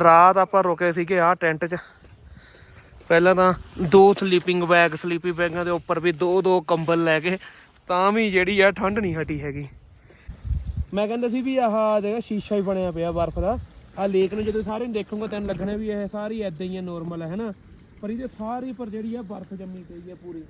ਰਾਤ ਆਪਾਂ ਰੁਕੇ ਸੀਗੇ ਆ ਟੈਂਟ 'ਚ। ਪਹਿਲਾਂ ਤਾਂ ਦੋ ਸਲੀਪਿੰਗ ਬੈਗ ਸਲੀਪੀ ਬੈਗਾਂ ਦੇ ਉੱਪਰ ਵੀ ਦੋ ਦੋ ਕੰਬਲ ਲੈ ਕੇ, ਤਾਂ ਵੀ ਜਿਹੜੀ ਆ ਠੰਡ ਨਹੀਂ ਹਟੀ ਹੈਗੀ। ਮੈਂ ਕਹਿੰਦਾ ਸੀ ਵੀ ਆਹ ਦੇਖਾ ਸ਼ੀਸ਼ਾ ਹੀ ਬਣਿਆ ਪਿਆ ਬਰਫ਼ ਦਾ। ਆ ਲੇਕ ਨੂੰ ਜਦੋਂ ਸਾਰੇ ਨੂੰ ਦੇਖੂਗਾ ਤੈਨੂੰ ਲੱਗਣਾ ਵੀ ਇਹ ਸਾਰੀ ਐਦਾਂ ਹੀ ਆ ਨੋਰਮਲ ਹੈ ਨਾ ਪਰ ਇਹਦੇ ਸਾਰੀ ਪਰ ਜਿਹੜੀ ਆ ਬਰਫ਼ ਜੰਮੀ ਪਈ ਆ ਪੂਰੀ।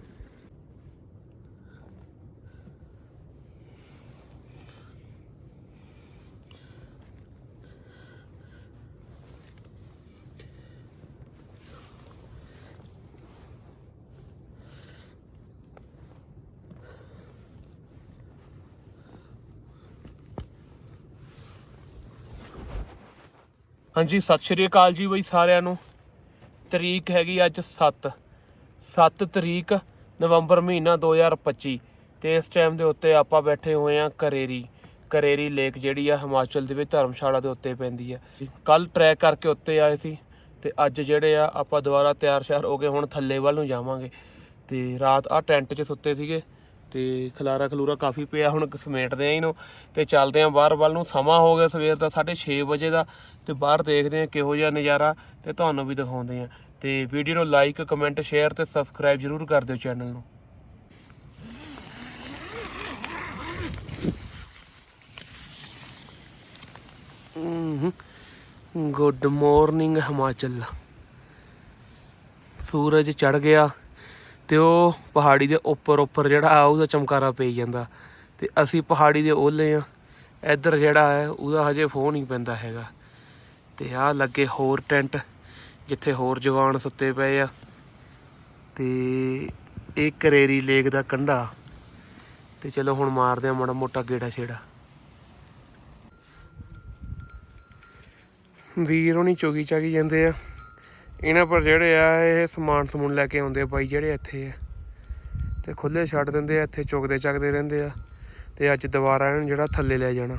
ਹਾਂਜੀ, ਸਤਿ ਸ਼੍ਰੀ ਅਕਾਲ ਜੀ ਬਈ ਸਾਰਿਆਂ ਨੂੰ। ਤਰੀਕ ਹੈਗੀ ਅੱਜ 7 7 ਤਰੀਕ ਨਵੰਬਰ ਮਹੀਨਾ 2025 ਤੇ ਇਸ ਟਾਈਮ ਦੇ ਉੱਤੇ ਆਪਾਂ ਬੈਠੇ ਹੋਏ ਆ ਕਰੇਰੀ। ਕਰੇਰੀ ਲੇਕ ਜਿਹੜੀ ਆ ਹਿਮਾਚਲ ਦੇ ਵਿੱਚ ਧਰਮਸ਼ਾਲਾ ਦੇ ਉੱਤੇ ਪੈਂਦੀ ਆ। ਕੱਲ ਟਰੈਕ ਕਰਕੇ ਉੱਤੇ ਆਏ ਸੀ ਤੇ ਅੱਜ ਜਿਹੜੇ ਆ ਆਪਾਂ ਦੁਬਾਰਾ ਤਿਆਰ ਸ਼ਿਆਰ ਹੋ ਕੇ ਹੁਣ ਥੱਲੇ ਵੱਲ ਨੂੰ ਜਾਵਾਂਗੇ। ਤੇ ਰਾਤ ਆ ਟੈਂਟ 'ਚ ਸੁੱਤੇ ਸੀਗੇ। ਤੇ ਖਲਾਰਾ ਖਲੂਰਾ ਕਾਫੀ ਪਿਆ, ਹੁਣ ਸਮੇਟਦੇ ਆ ਇਹਨੂੰ ਤੇ ਚੱਲਦੇ ਆ ਬਾਹਰ ਵੱਲ ਨੂੰ, ਸਮਾਂ ਹੋ ਗਿਆ ਸਵੇਰ ਦਾ 6:30 ਵਜੇ ਦਾ ਤੇ ਬਾਹਰ ਦੇਖਦੇ ਆ ਕਿਹੋ ਜਿਹਾ ਨਜ਼ਾਰਾ ਤੇ ਤੁਹਾਨੂੰ ਵੀ ਦਿਖਾਉਂਦੇ ਆ। ਤੇ ਵੀਡੀਓ ਨੂੰ ਲਾਈਕ ਕਮੈਂਟ ਸ਼ੇਅਰ ਤੇ ਸਬਸਕ੍ਰਾਈਬ ਜਰੂਰ ਕਰ ਦਿਓ ਚੈਨਲ ਨੂੰ। Good morning Himachal. ਸੂਰਜ ਚੜ ਗਿਆ। ਤੇ ਉਹ ਪਹਾੜੀ ਦੇ ਉੱਪਰ ਉੱਪਰ ਜਿਹੜਾ ਆ, ਉਹਦਾ ਚਮਕਾਰਾ ਪਈ ਜਾਂਦਾ। ਤੇ ਅਸੀਂ ਪਹਾੜੀ ਦੇ ਓਲੇ ਆ। ਇੱਧਰ ਜਿਹੜਾ ਹੈ, ਉਹਦਾ ਹਜੇ ਫੋਨ ਨਹੀਂ ਪੈਂਦਾ ਹੈਗਾ। ਤੇ ਆ ਲੱਗੇ ਹੋਰ ਟੈਂਟ, ਜਿੱਥੇ ਹੋਰ ਜਵਾਨ ਸੁੱਤੇ ਪਏ ਆ। ਤੇ ਇਹ ਕਰੇਰੀ ਲੇਕ ਦਾ ਕੰਢਾ। ਤੇ ਚਲੋ ਹੁਣ ਮਾਰਦੇ ਆ ਮਾੜਾ ਮੋਟਾ ਗੇੜਾ ਛੇੜਾ। ਵੀਰ ਹੋਣੀ ਚੋਗੀ ਚਾਗੀ ਜਾਂਦੇ ਆ। ਇਹਨਾਂ ਪਰ ਜਿਹੜੇ ਆ, ਇਹ ਸਮਾਨ ਸਮੂਨ ਲੈ ਕੇ ਆਉਂਦੇ ਆ ਬਾਈ ਜਿਹੜੇ ਇੱਥੇ ਆ। ਤੇ ਖੁੱਲੇ ਛੱਡ ਦਿੰਦੇ ਆ, ਇੱਥੇ ਚੁਗਦੇ ਚੱਕਦੇ ਰਹਿੰਦੇ ਆ। ਤੇ ਅੱਜ ਦੁਬਾਰਾ ਇਹਨੂੰ ਜਿਹੜਾ ਥੱਲੇ ਲੈ ਜਾਣਾ।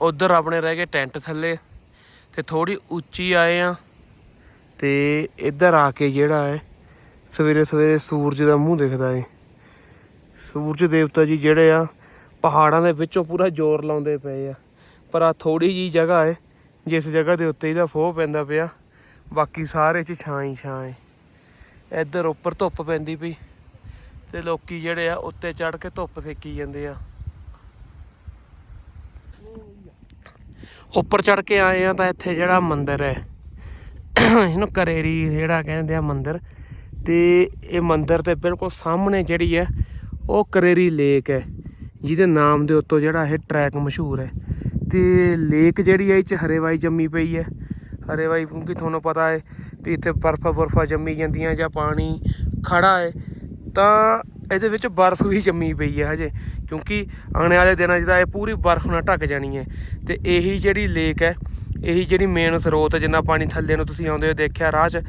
ਉਧਰ ਆਪਣੇ ਰਹਿ ਗਏ ਟੈਂਟ ਥੱਲੇ ਤੇ ਥੋੜੀ ਉੱਚੀ ਆਏ ਆ ਤੇ ਇੱਧਰ ਆ ਕੇ ਜਿਹੜਾ ਹੈ, ਸਵੇਰੇ ਸਵੇਰੇ ਸੂਰਜ ਦਾ ਮੂੰਹ ਦਿਖਦਾ ਏ। ਸੂਰਜ ਦੇਵਤਾ ਜੀ ਜਿਹੜੇ ਆ, ਪਹਾੜਾਂ ਦੇ ਵਿੱਚੋਂ ਪੂਰਾ ਜ਼ੋਰ ਲਾਉਂਦੇ ਪਏ ਆ। ਪਰ ਆ ਥੋੜੀ ਜੀ ਜਗ੍ਹਾ ਏ, ਜਿਸ ਜਗ੍ਹਾ ਦੇ ਉੱਤੇ ਇਹਦਾ ਫੋਹ ਪੈਂਦਾ ਪਿਆ। ਬਾਕੀ ਸਾਰੇ ਚ ਛਾਂ ਹੀ ਛਾਂ ਏ। ਇੱਧਰ ਉੱਪਰ ਧੁੱਪ ਪੈਂਦੀ ਪਈ ਤੇ ਲੋਕੀ ਜਿਹੜੇ ਆ, ਉੱਤੇ ਚੜ ਕੇ ਧੁੱਪ ਸੇਕੀ ਜਾਂਦੇ ਆ। ਉੱਪਰ ਚੜ ਕੇ ਆਏ ਆ ਤਾਂ ਇੱਥੇ ਜਿਹੜਾ ਮੰਦਿਰ ਹੈ, ਇਹਨੂੰ ਕਰੇਰੀ ਜਿਹੜਾ ਕਹਿੰਦੇ ਆ ਮੰਦਿਰ, ਤੇ ਇਹ ਮੰਦਿਰ ਦੇ ਬਿਲਕੁਲ ਸਾਹਮਣੇ ਜਿਹੜੀ ਹੈ, ਉਹ ਕਰੇਰੀ ਲੇਕ ਹੈ, ਜਿਹਦੇ ਨਾਮ ਦੇ ਉੱਤੋਂ ਜਿਹੜਾ ਇਹ ਟਰੈਕ ਮਸ਼ਹੂਰ ਹੈ। ਤੇ ਲੇਕ ਜਿਹੜੀ ਹੈ, ਇਹ ਚ ਹਰੇਵਾਈ ਜੰਮੀ ਪਈ ਹੈ। ਹਰੇਵਾਈ ਕਿਉਂਕਿ ਤੁਹਾਨੂੰ ਪਤਾ ਹੈ, ਵੀ ਇੱਥੇ ਬਰਫ਼ਾਂ ਬਰਫਾਂ ਜੰਮੀ ਜਾਂਦੀਆਂ ਜਾਂ ਪਾਣੀ ਖੜਾ ਹੈ, ਤਾਂ ਇਹਦੇ ਵਿੱਚ ਬਰਫ਼ ਵੀ ਜੰਮੀ ਪਈ ਹੈ ਹਜੇ, ਕਿਉਂਕਿ ਆਉਣ ਵਾਲੇ ਦਿਨਾਂ 'ਚ ਤਾਂ ਇਹ ਪੂਰੀ ਬਰਫ਼ ਨਾਲ ਢੱਕ ਜਾਣੀ ਹੈ। ਤੇ ਇਹੀ ਜਿਹੜੀ ਲੇਕ ਹੈ, ਇਹੀ ਜਿਹੜੀ ਮੇਨ ਸਰੋਤ ਹੈ, ਜਿੰਨਾ ਪਾਣੀ ਥੱਲੇ ਨੂੰ ਤੁਸੀਂ ਆਉਂਦੇ ਹੋ ਦੇਖਿਆ ਰਾਹ 'ਚ,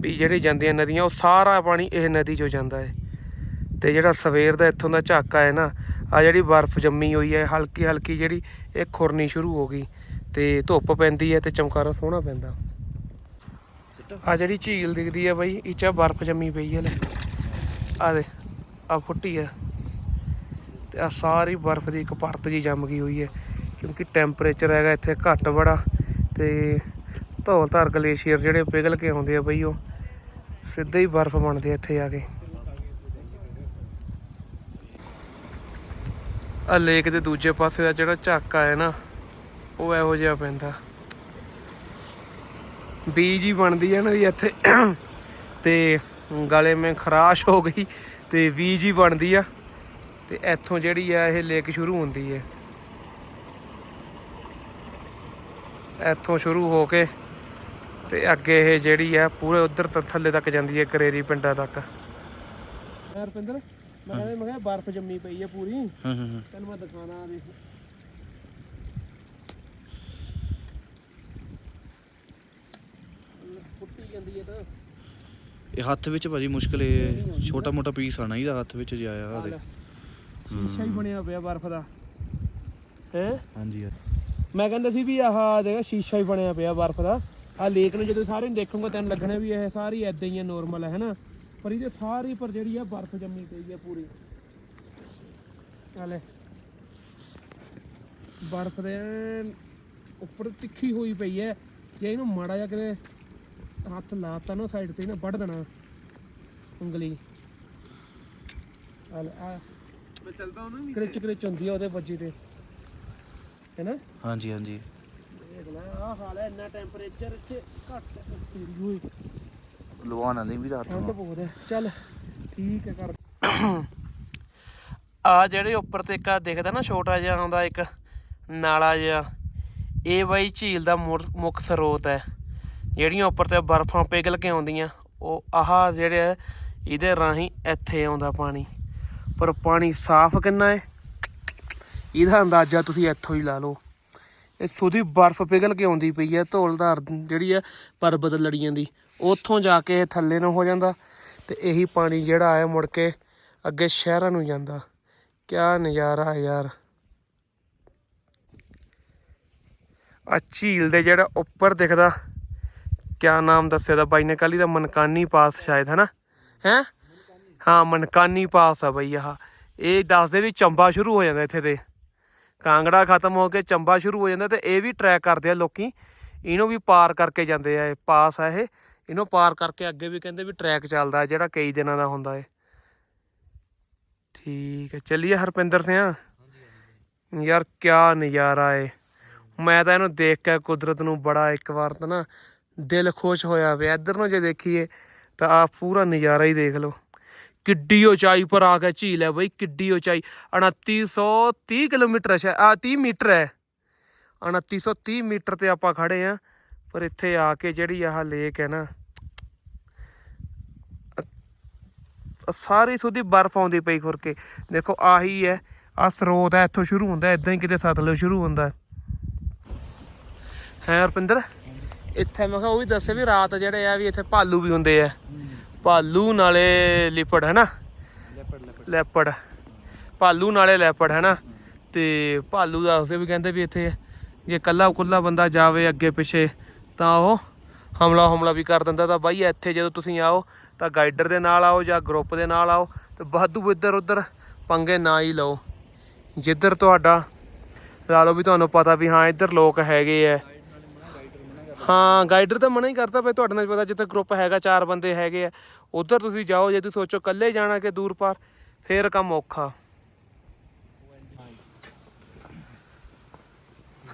ਵੀ ਜਿਹੜੀ ਜਾਂਦੀਆਂ ਨਦੀਆਂ, ਉਹ ਸਾਰਾ ਪਾਣੀ ਇਹ ਨਦੀ 'ਚੋਂ ਜਾਂਦਾ ਹੈ। ਤੇ ਜਿਹੜਾ ਸਵੇਰ ਦਾ ਇੱਥੋਂ ਦਾ ਝਾਕਾ ਹੈ ਨਾ ਆ ਜਿਹੜੀ ਬਰਫ਼ ਜੰਮੀ ਹੋਈ ਹੈ ਹਲਕੀ ਹਲਕੀ ਜਿਹੜੀ, ਇਹ ਖੁਰਨੀ ਸ਼ੁਰੂ ਹੋ ਗਈ। ਤੇ ਧੁੱਪ ਪੈਂਦੀ ਹੈ ਤੇ ਚਮਕਾਰਾ ਸੋਹਣਾ ਪੈਂਦਾ। ਆ ਜਿਹੜੀ ਝੀਲ ਦਿਖਦੀ ਹੈ ਬਾਈ, ਇਹ 'ਚ ਬਰਫ਼ ਜੰਮੀ ਪਈ ਹੈ ਲੈ। ਆ ਦੇ ਆ ਫੁੱਟੀ ਹੈ ਤੇ ਆ ਸਾਰੀ ਬਰਫ਼ ਦੀ ਇੱਕ ਪਰਤ ਜੀ ਜੰਮ ਗਈ ਹੋਈ ਹੈ, ਕਿਉਂਕਿ ਟੈਂਪਰੇਚਰ ਹੈਗਾ ਇੱਥੇ ਘੱਟ ਬੜਾ। ਤੇ ਧੌਲ ਧਾਰ ਗਲੇਸ਼ੀਅਰ ਜਿਹੜੇ ਪਿਘਲ ਕੇ ਆਉਂਦੇ ਆ ਬਈ ਉਹ, ਸਿੱਧੇ ਹੀ ਬਰਫ਼ ਬਣਦੇ ਆ ਇੱਥੇ ਆ ਕੇ। ਆ ਲੇਕ ਦੇ ਦੂਜੇ ਪਾਸੇ ਦਾ ਜਿਹੜਾ ਝਾਕਾ ਹੈ ਨਾ, ਉਹ ਇਹੋ ਜਿਹਾ ਪੈਂਦਾ। ਬੀਜ ਹੀ ਬਣਦੀ ਹੈ ਨਾ ਜੀ ਇੱਥੇ। ਤੇ ਗਲੇ ਮੇ ਖਰਾਸ਼ ਹੋ ਗਈ। ਤੇ ਬੀਜ ਹੀ ਬਣਦੀ ਆ ਤੇ ਇੱਥੋਂ ਜਿਹੜੀ ਆ ਇਹ ਲੇਕ ਸ਼ੁਰੂ ਹੁੰਦੀ ਹੈ ਇੱਥੋਂ ਸ਼ੁਰੂ ਹੋ ਕੇ ਤੇ ਅੱਗੇ ਇਹ ਜਿਹੜੀ ਆ ਪੂਰੇ ਉਧਰ ਤੱਕ ਥੱਲੇ ਤੱਕ ਜਾਂਦੀ ਹੈ ਕਰੇਰੀ ਪਿੰਡਾਂ ਤੱਕ। ਰਪਿੰਦਰ ਮੈਂ ਕਹਿੰਦਾ ਮੈਂ ਕਿਹਾ ਬਰਫ਼ ਜੰਮੀ ਪਈ ਹੈ ਪੂਰੀ। ਹਾਂ ਹਾਂ ਹਾਂ। ਤੈਨੂੰ ਮੈਂ ਦਿਖਾਣਾ ਦੇਖ। ਫੁੱਟੀ ਜਾਂਦੀ ਹੈ ਤਾਂ। ਇਹ ਹੱਥ ਵਿੱਚ ਭਾਜੀ ਮੁਸ਼ਕਲ ਇਹ ਛੋਟਾ ਮੋਟਾ ਪੀਸ ਆਣਾ ਇਹਦਾ ਹੱਥ ਵਿੱਚ ਜਿਆ ਆ ਦੇ ਸ਼ੀਸ਼ਾ ਹੀ ਬਣਿਆ ਪਿਆ ਬਰਫ਼ ਦਾ। ਹੈ? ਹਾਂਜੀ ਮੈਂ ਕਹਿੰਦਾ ਸੀ ਵੀ ਆਹ ਦੇਖ ਸ਼ੀਸ਼ਾ ਹੀ ਬਣਿਆ ਪਿਆ ਬਰਫ਼ ਦਾ। ਆ ਲੇਕ ਨੂੰ ਜਦੋਂ ਸਾਰੇ ਨੂੰ ਦੇਖੋਗੇ ਤੈਨੂੰ ਲੱਗਣਾ ਵੀ ਇਹ ਸਾਰੀ ਐਦਾਂ ਹੀ ਆ ਨਾਰਮਲ ਹੈ ਹੈਨਾ? ਪਰ ਇਹਦੇ ਸਾਰੀ ਪਰ ਜਿਹੜੀ ਆ ਬਰਫ਼ ਜੰਮੀ ਪਈ ਆ ਪੂਰੀ। ਹਾਲੇ ਬਰਫ਼ ਦੇ ਉੱਪਰ ਤਿੱਖੀ ਹੋਈ ਪਈ ਹੈ ਜੇ ਇਹਨੂੰ ਮਾੜਾ ਜਿਹਾ ਕਿਤੇ ਹੱਥ ਲਾਤਾ ਨਾ ਸਾਈਡ ਤੇ ਨਾ ਵੱਢ ਦੇਣਾ ਉਂਗਲੀ। ਹਾਲੇ ਆ ਮੈਂ ਚੱਲਦਾ ਹਾਂ ਨਾ ਕ੍ਰਿਚ ਕ੍ਰਿਚ ਹੁੰਦੀ ਆ ਉਹਦੇ ਵੱਜੀ ਤੇ। ਹੈਨਾ? ਹਾਂਜੀ ਹਾਂਜੀ। ਦੇਖ ਲੈ ਆਹ ਹਾਲ ਹੈ ਇੰਨਾ ਟੈਂਪਰੇਚਰ ਇੱਥੇ ਘੱਟ ਹੈ। ਤੇਰੀ ਹੋਈ। ਲਵਾਉਣਾ ਨਹੀਂ ਵੀ ਰਾਤ ਠੰਡ ਨੂੰ ਬਹੁਤ ਹੈ। ਚੱਲ ਠੀਕ ਹੈ ਕਰ। ਆ ਜਿਹੜੇ ਉੱਪਰ ਤੇ ਇੱਕ ਆਹ ਦਿਖਦਾ ਨਾ ਛੋਟਾ ਜਿਹਾ ਆਉਂਦਾ ਇੱਕ ਨਾਲਾ ਜਿਹਾ। ਇਹ ਬਾਈ ਝੀਲ ਦਾ ਮੁਰ- ਮੁੱਖ ਸਰੋਤ ਹੈ। ਜਿਹੜੀਆਂ ਉੱਪਰ ਤੇ ਬਰਫ਼ਾਂ ਪਿਘਲ ਕੇ ਆਉਂਦੀਆਂ ਉਹ ਆਹ ਜਿਹੜੇ ਆ, ਇਹਦੇ ਰਾਹੀਂ ਇੱਥੇ ਆਉਂਦਾ ਪਾਣੀ। ਪਰ ਪਾਣੀ ਸਾਫ਼ ਕਿੰਨਾ ਹੈ? ਇਹਦਾ ਅੰਦਾਜ਼ਾ ਤੁਸੀਂ ਇੱਥੋਂ ਹੀ ਲਾ ਲਓ। ਇਹ ਸੁਦੀ ਬਰਫ਼ ਪਿਘਲ ਕੇ ਆਉਂਦੀ ਪਈ ਹੈ ਧੌਲਧਾਰ ਜਿਹੜੀ ਹੈ ਪਰਬਤ ਲੜੀਆਂ ਦੀ। ਉੱਥੋਂ ਜਾ ਕੇ ਇਹ ਥੱਲੇ ਨੂੰ ਹੋ ਜਾਂਦਾ ਤੇ ਇਹੀ ਪਾਣੀ ਜਿਹੜਾ ਹੈ ਮੁੜ ਕੇ ਅੱਗੇ ਸ਼ਹਿਰਾਂ ਨੂੰ ਜਾਂਦਾ। ਕਿਆ ਨਜ਼ਾਰਾ ਯਾਰ। ਆ ਝੀਲ ਦੇ ਜਿਹੜਾ ਉੱਪਰ ਦਿਖਦਾ ਕਿਆ ਨਾਮ ਦੱਸਿਆ ਦਾ ਬਾਈ ਨੇ ਕੱਲ ਹੀ ਦਾ ਮਨਕਾਨੀ ਪਾਸ ਸ਼ਾਇਦ ਹੈ ਨਾ ਹੈ? ਹਾਂ, ਮਨਕਾਨੀ ਪਾਸ ਆ ਬਈ ਆਹ। ਇਹ ਦੱਸਦੇ ਵੀ ਚੰਬਾ ਸ਼ੁਰੂ ਹੋ ਜਾਂਦਾ ਇੱਥੇ ਤੇ। ਕਾਂਗੜਾ ਖਤਮ ਹੋ ਕੇ ਚੰਬਾ ਸ਼ੁਰੂ ਹੋ ਜਾਂਦਾ ਤੇ ਇਹ ਵੀ ਟਰੈਕ ਕਰਦੇ ਆ ਲੋਕੀ। ਇਹਨੂੰ ਵੀ ਪਾਰ ਕਰਕੇ ਜਾਂਦੇ ਆ ਇਹ, ਪਾਸ ਆ ਇਹ। ਇਹਨੂੰ ਪਾਰ ਕਰਕੇ ਅੱਗੇ ਵੀ ਕਹਿੰਦੇ ਵੀ ਟਰੈਕ ਚੱਲਦਾ, ਜਿਹੜਾ ਕਈ ਦਿਨਾਂ ਦਾ ਹੁੰਦਾ ਏ ਠੀਕ ਹੈ, ਚੱਲੀਏ ਹਰਪਿੰਦਰ ਸਿੰਘ ਯਾਰ ਕਿਆ ਨਜ਼ਾਰਾ ਏ। ਮੈਂ ਤਾਂ ਇਹਨੂੰ ਦੇਖ ਕੇ ਕੁਦਰਤ ਨੂੰ ਬੜਾ ਇੱਕ ਵਾਰ ਤਾਂ ਨਾ ਦਿਲ ਖੁਸ਼ ਹੋਇਆ ਪਿਆ ਇੱਧਰ ਨੂੰ ਜੇ ਦੇਖੀਏ ਤਾਂ ਆ ਪੂਰਾ ਨਜ਼ਾਰਾ ਹੀ ਦੇਖ ਲਓ। ਕਿੱਡੀ ਉਚਾਈ ਪਰ ਆ ਕੇ ਝੀਲ ਹੈ ਬਈ, ਕਿੱਡੀ ਉਚਾਈ। 2930 ਕਿਲੋਮੀਟਰ ਹੈ ਆ 30 ਮੀਟਰ ਹੈ। 2930 ਮੀਟਰ ਤੇ ਆਪਾਂ ਖੜੇ ਆ ਪਰ ਇੱਥੇ ਆ ਕੇ ਜਿਹੜੀ ਆਹ ਲੇਕ ਹੈ ਨਾ ਸਾਰੀ ਸੁਦੀ ਬਰਫ਼ ਆਉਂਦੀ ਪਈ ਖੁਰ ਕੇ ਦੇਖੋ ਆਹੀ ਹੈ ਆ ਸਰੋਤ ਹੈ, ਇੱਥੋਂ ਸ਼ੁਰੂ ਹੁੰਦਾ, ਇਦਾਂ ਹੀ ਕਿਤੇ ਸਤਲੁਜ ਸ਼ੁਰੂ ਹੁੰਦਾ। ਹੈ ਰੁਪਿੰਦਰ? ਇੱਥੇ ਮੈਂ ਕਿਹਾ ਉਹ ਵੀ ਦੱਸੇ ਵੀ ਰਾਤ ਜਿਹੜੇ ਆ ਵੀ ਇੱਥੇ ਭਾਲੂ ਵੀ ਹੁੰਦੇ ਆ। ਭਾਲੂ ਨਾਲੇ ਲਿਪੜ ਹੈ ਨਾ ਲੈਪੜ। ਭਾਲੂ ਨਾਲੇ ਲੈਪੜ ਹੈ ਨਾ ਤੇ ਭਾਲੂ ਦੱਸਦੇ ਵੀ ਕਹਿੰਦੇ ਵੀ ਇੱਥੇ ਜੇ ਕੱਲਾ ਕੁੱਲਾ ਬੰਦਾ ਜਾਵੇ ਅੱਗੇ ਪਿੱਛੇ ਤਾਂ ਉਹ ਹਮਲਾ ਹਮਲਾ ਵੀ ਕਰ ਦਿੰਦਾ। ਤਾਂ ਬਾਈ ਇੱਥੇ ਜਦੋਂ ਤੁਸੀਂ ਆਓ ਤਾਂ ਗਾਈਡਰ ਦੇ ਨਾਲ ਆਓ ਜਾਂ ਗਰੁੱਪ ਦੇ ਨਾਲ ਆਓ ਤੇ ਵਾਧੂ ਇੱਧਰ ਉੱਧਰ ਪੰਗੇ ਨਾ ਹੀ ਲਓ। ਜਿੱਧਰ ਤੁਹਾਡਾ ਲਾ ਲਓ ਵੀ ਤੁਹਾਨੂੰ ਪਤਾ ਵੀ ਹਾਂ ਇੱਧਰ ਲੋਕ ਹੈਗੇ ਆ। ਹਾਂ ਗਾਈਡਰ ਤਾਂ ਮਨਾ ਹੀ ਕਰਦਾ ਭਾਈ ਤੁਹਾਡੇ ਨਾਲ ਪਤਾ ਜਿੱਥੇ ਗਰੁੱਪ ਹੈਗਾ, ਚਾਰ ਬੰਦੇ ਹੈਗੇ ਆ। ਉਧਰ ਤੁਸੀਂ ਜਾਓ, ਜੇ ਤੁਸੀਂ ਸੋਚੋ ਇਕੱਲੇ ਜਾਣਾ ਕਿ ਦੂਰ ਪਾਰ, ਫੇਰ ਕੰਮ ਔਖਾ।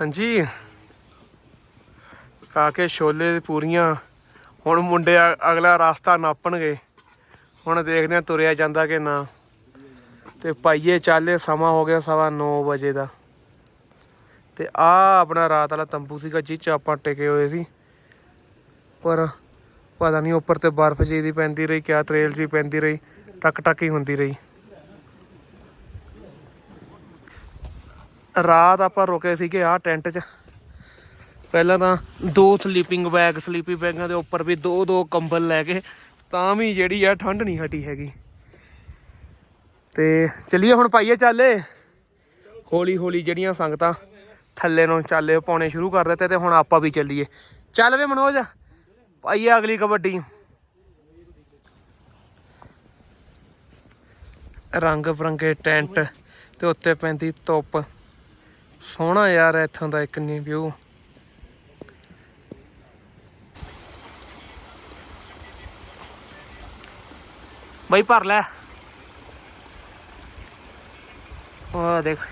ਹਾਂਜੀ। ਖਾ ਕੇ ਛੋਲੇ ਪੂਰੀਆਂ, ਹੁਣ ਮੁੰਡੇ ਅਗਲਾ ਰਸਤਾ ਨਾਪਣਗੇ। ਹੁਣ ਦੇਖਦੇ ਆ ਤੁਰਿਆ ਜਾਂਦਾ ਕਿ ਨਾ। ਤੇ ਪਾਈਏ ਚਾਲੇ, ਸਮਾਂ ਹੋ ਗਿਆ ਸਵਾ 9 ਵਜੇ ਦਾ। ਤੇ ਆ ਆਪਣਾ ਰਾਤ ਵਾਲਾ ਤੰਬੂ ਸੀਗਾ ਜਿਹ ਚ ਆਪਾਂ ਟਿਕੇ ਹੋਏ ਸੀ। ਪਰ ਪਤਾ ਨਹੀਂ ਉੱਪਰ ਤੇ ਬਰਫ਼ ਜੀ ਦੀ ਪੈਂਦੀ ਰਹੀ, ਕਿਆ ਤਰੇਲ ਜੀ ਪੈਂਦੀ ਰਹੀ ਟਕ ਟਕ ਹੀ ਹੁੰਦੀ ਰਹੀ। ਰਾਤ ਆਪਾਂ ਰੁਕੇ ਸੀਗੇ ਆ ਟੈਂਟ 'ਚ। ਪਹਿਲਾਂ ਤਾਂ ਦੋ ਸਲੀਪਿੰਗ ਬੈਗ ਸਲੀਪੀ ਬੈਗਾਂ ਦੇ ਉੱਪਰ ਵੀ ਦੋ ਦੋ ਕੰਬਲ ਲੈ ਕੇ, ਤਾਂ ਵੀ ਜਿਹੜੀ ਆ ਠੰਡ ਨਹੀਂ ਹਟੀ ਹੈਗੀ। ਤੇ ਚਲਿਏ ਹੁਣ ਪਾਈਏ ਚਾਲੇ। ਹੌਲੀ ਹੌਲੀ ਜਿਹੜੀਆਂ ਸੰਗਤਾਂ ਥੱਲੇ ਨੂੰ ਚਾਲੇ ਪਾਉਣੇ ਸ਼ੁਰੂ ਕਰ ਦਿੱਤੇ ਤੇ ਹੁਣ ਆਪਾਂ ਵੀ ਚੱਲੀਏ। ਚੱਲ ਵੇ ਮਨੋਜ, ਪਾਈਏ ਅਗਲੀ ਕਬੱਡੀ। ਰੰਗ ਬਰੰਗੇ ਟੈਂਟ ਤੇ ਉੱਤੇ ਪੈਂਦੀ ਧੁੱਪ। ਸੋਹਣਾ ਯਾਰ ਇੱਥੋਂ ਦਾ ਇੱਕ ਨਹੀਂ ਵਿਊ ਬਈ ਭਰ ਲੈ। ਉਹ ਦੇਖ,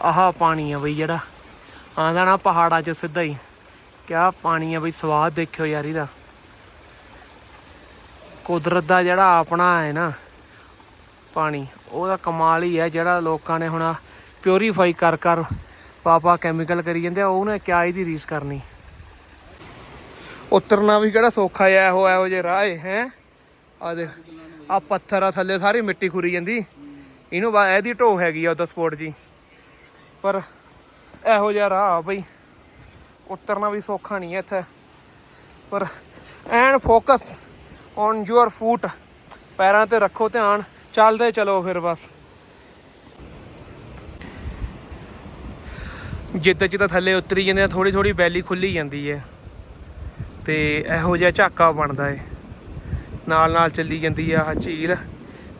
ਆਹ ਪਾਣੀ ਆ ਬਈ ਜਿਹੜਾ। ਆਂਦਾ ਨਾ ਪਹਾੜਾਂ 'ਚ ਸਿੱਧਾ ਹੀ। ਕਿਆ ਪਾਣੀ ਆ ਬਈ, ਸਵਾਦ ਦੇਖਿਓ ਯਾਰ ਇਹਦਾ। ਕੁਦਰਤ ਦਾ ਜਿਹੜਾ ਆਪਣਾ ਹੈ ਨਾ ਪਾਣੀ, ਉਹਦਾ ਕਮਾਲ ਹੀ ਹੈ ਜਿਹੜਾ ਲੋਕਾਂ ਨੇ ਹੁਣ ਪਿਓਰੀਫਾਈ ਕਰ ਕਰ ਪਾਪਾ ਕੈਮੀਕਲ ਕਰੀ ਜਾਂਦੇ ਆ, ਉਹਨੇ ਕਿਆ ਇਹਦੀ ਰੀਸ ਕਰਨੀ। ਉਤਰਨਾ ਵੀ ਕਿਹੜਾ ਸੌਖਾ ਆ ਇਹੋ ਇਹੋ ਜੇ ਰਾਹ ਹੈ? ਆ ਦੇਖ ਆ ਪੱਥਰ ਆ ਥੱਲੇ ਸਾਰੀ ਮਿੱਟੀ ਖੁਰੀ ਜਾਂਦੀ। ਇਹਨੂੰ ਬਾ, ਇਹਦੀ ਢੋ ਹੈਗੀ ਆ ਉਹਦਾ ਸਪੋਰਟ ਜੀ ਪਰ ਇਹੋ ਜਿਹਾ ਰਾਹ ਆ ਬਈ। ਉਤਰਨਾ ਵੀ ਸੌਖਾ ਨਹੀਂ ਹੈ ਇੱਥੇ। ਪਰ ਐਨ ਫੋਕਸ ਔਨ ਯੂਅਰ ਫੂਟ ਪੈਰਾਂ ਤੇ ਰੱਖੋ ਧਿਆਨ। ਚੱਲਦੇ ਚਲੋ ਫਿਰ ਬਸ। ਜਿੱਦਾਂ ਜਿੱਦਾਂ ਥੱਲੇ ਉਤਰੀ ਜਾਂਦੇ ਆ ਥੋੜੀ ਥੋੜੀ ਵੈਲੀ ਖੁੱਲੀ ਜਾਂਦੀ ਹੈ। ਤੇ ਇਹੋ ਜਿਹਾ ਝਾਕਾ ਬਣਦਾ ਏ। ਨਾਲ ਨਾਲ ਚੱਲੀ ਜਾਂਦੀ ਆ ਆਹ ਝੀਲ।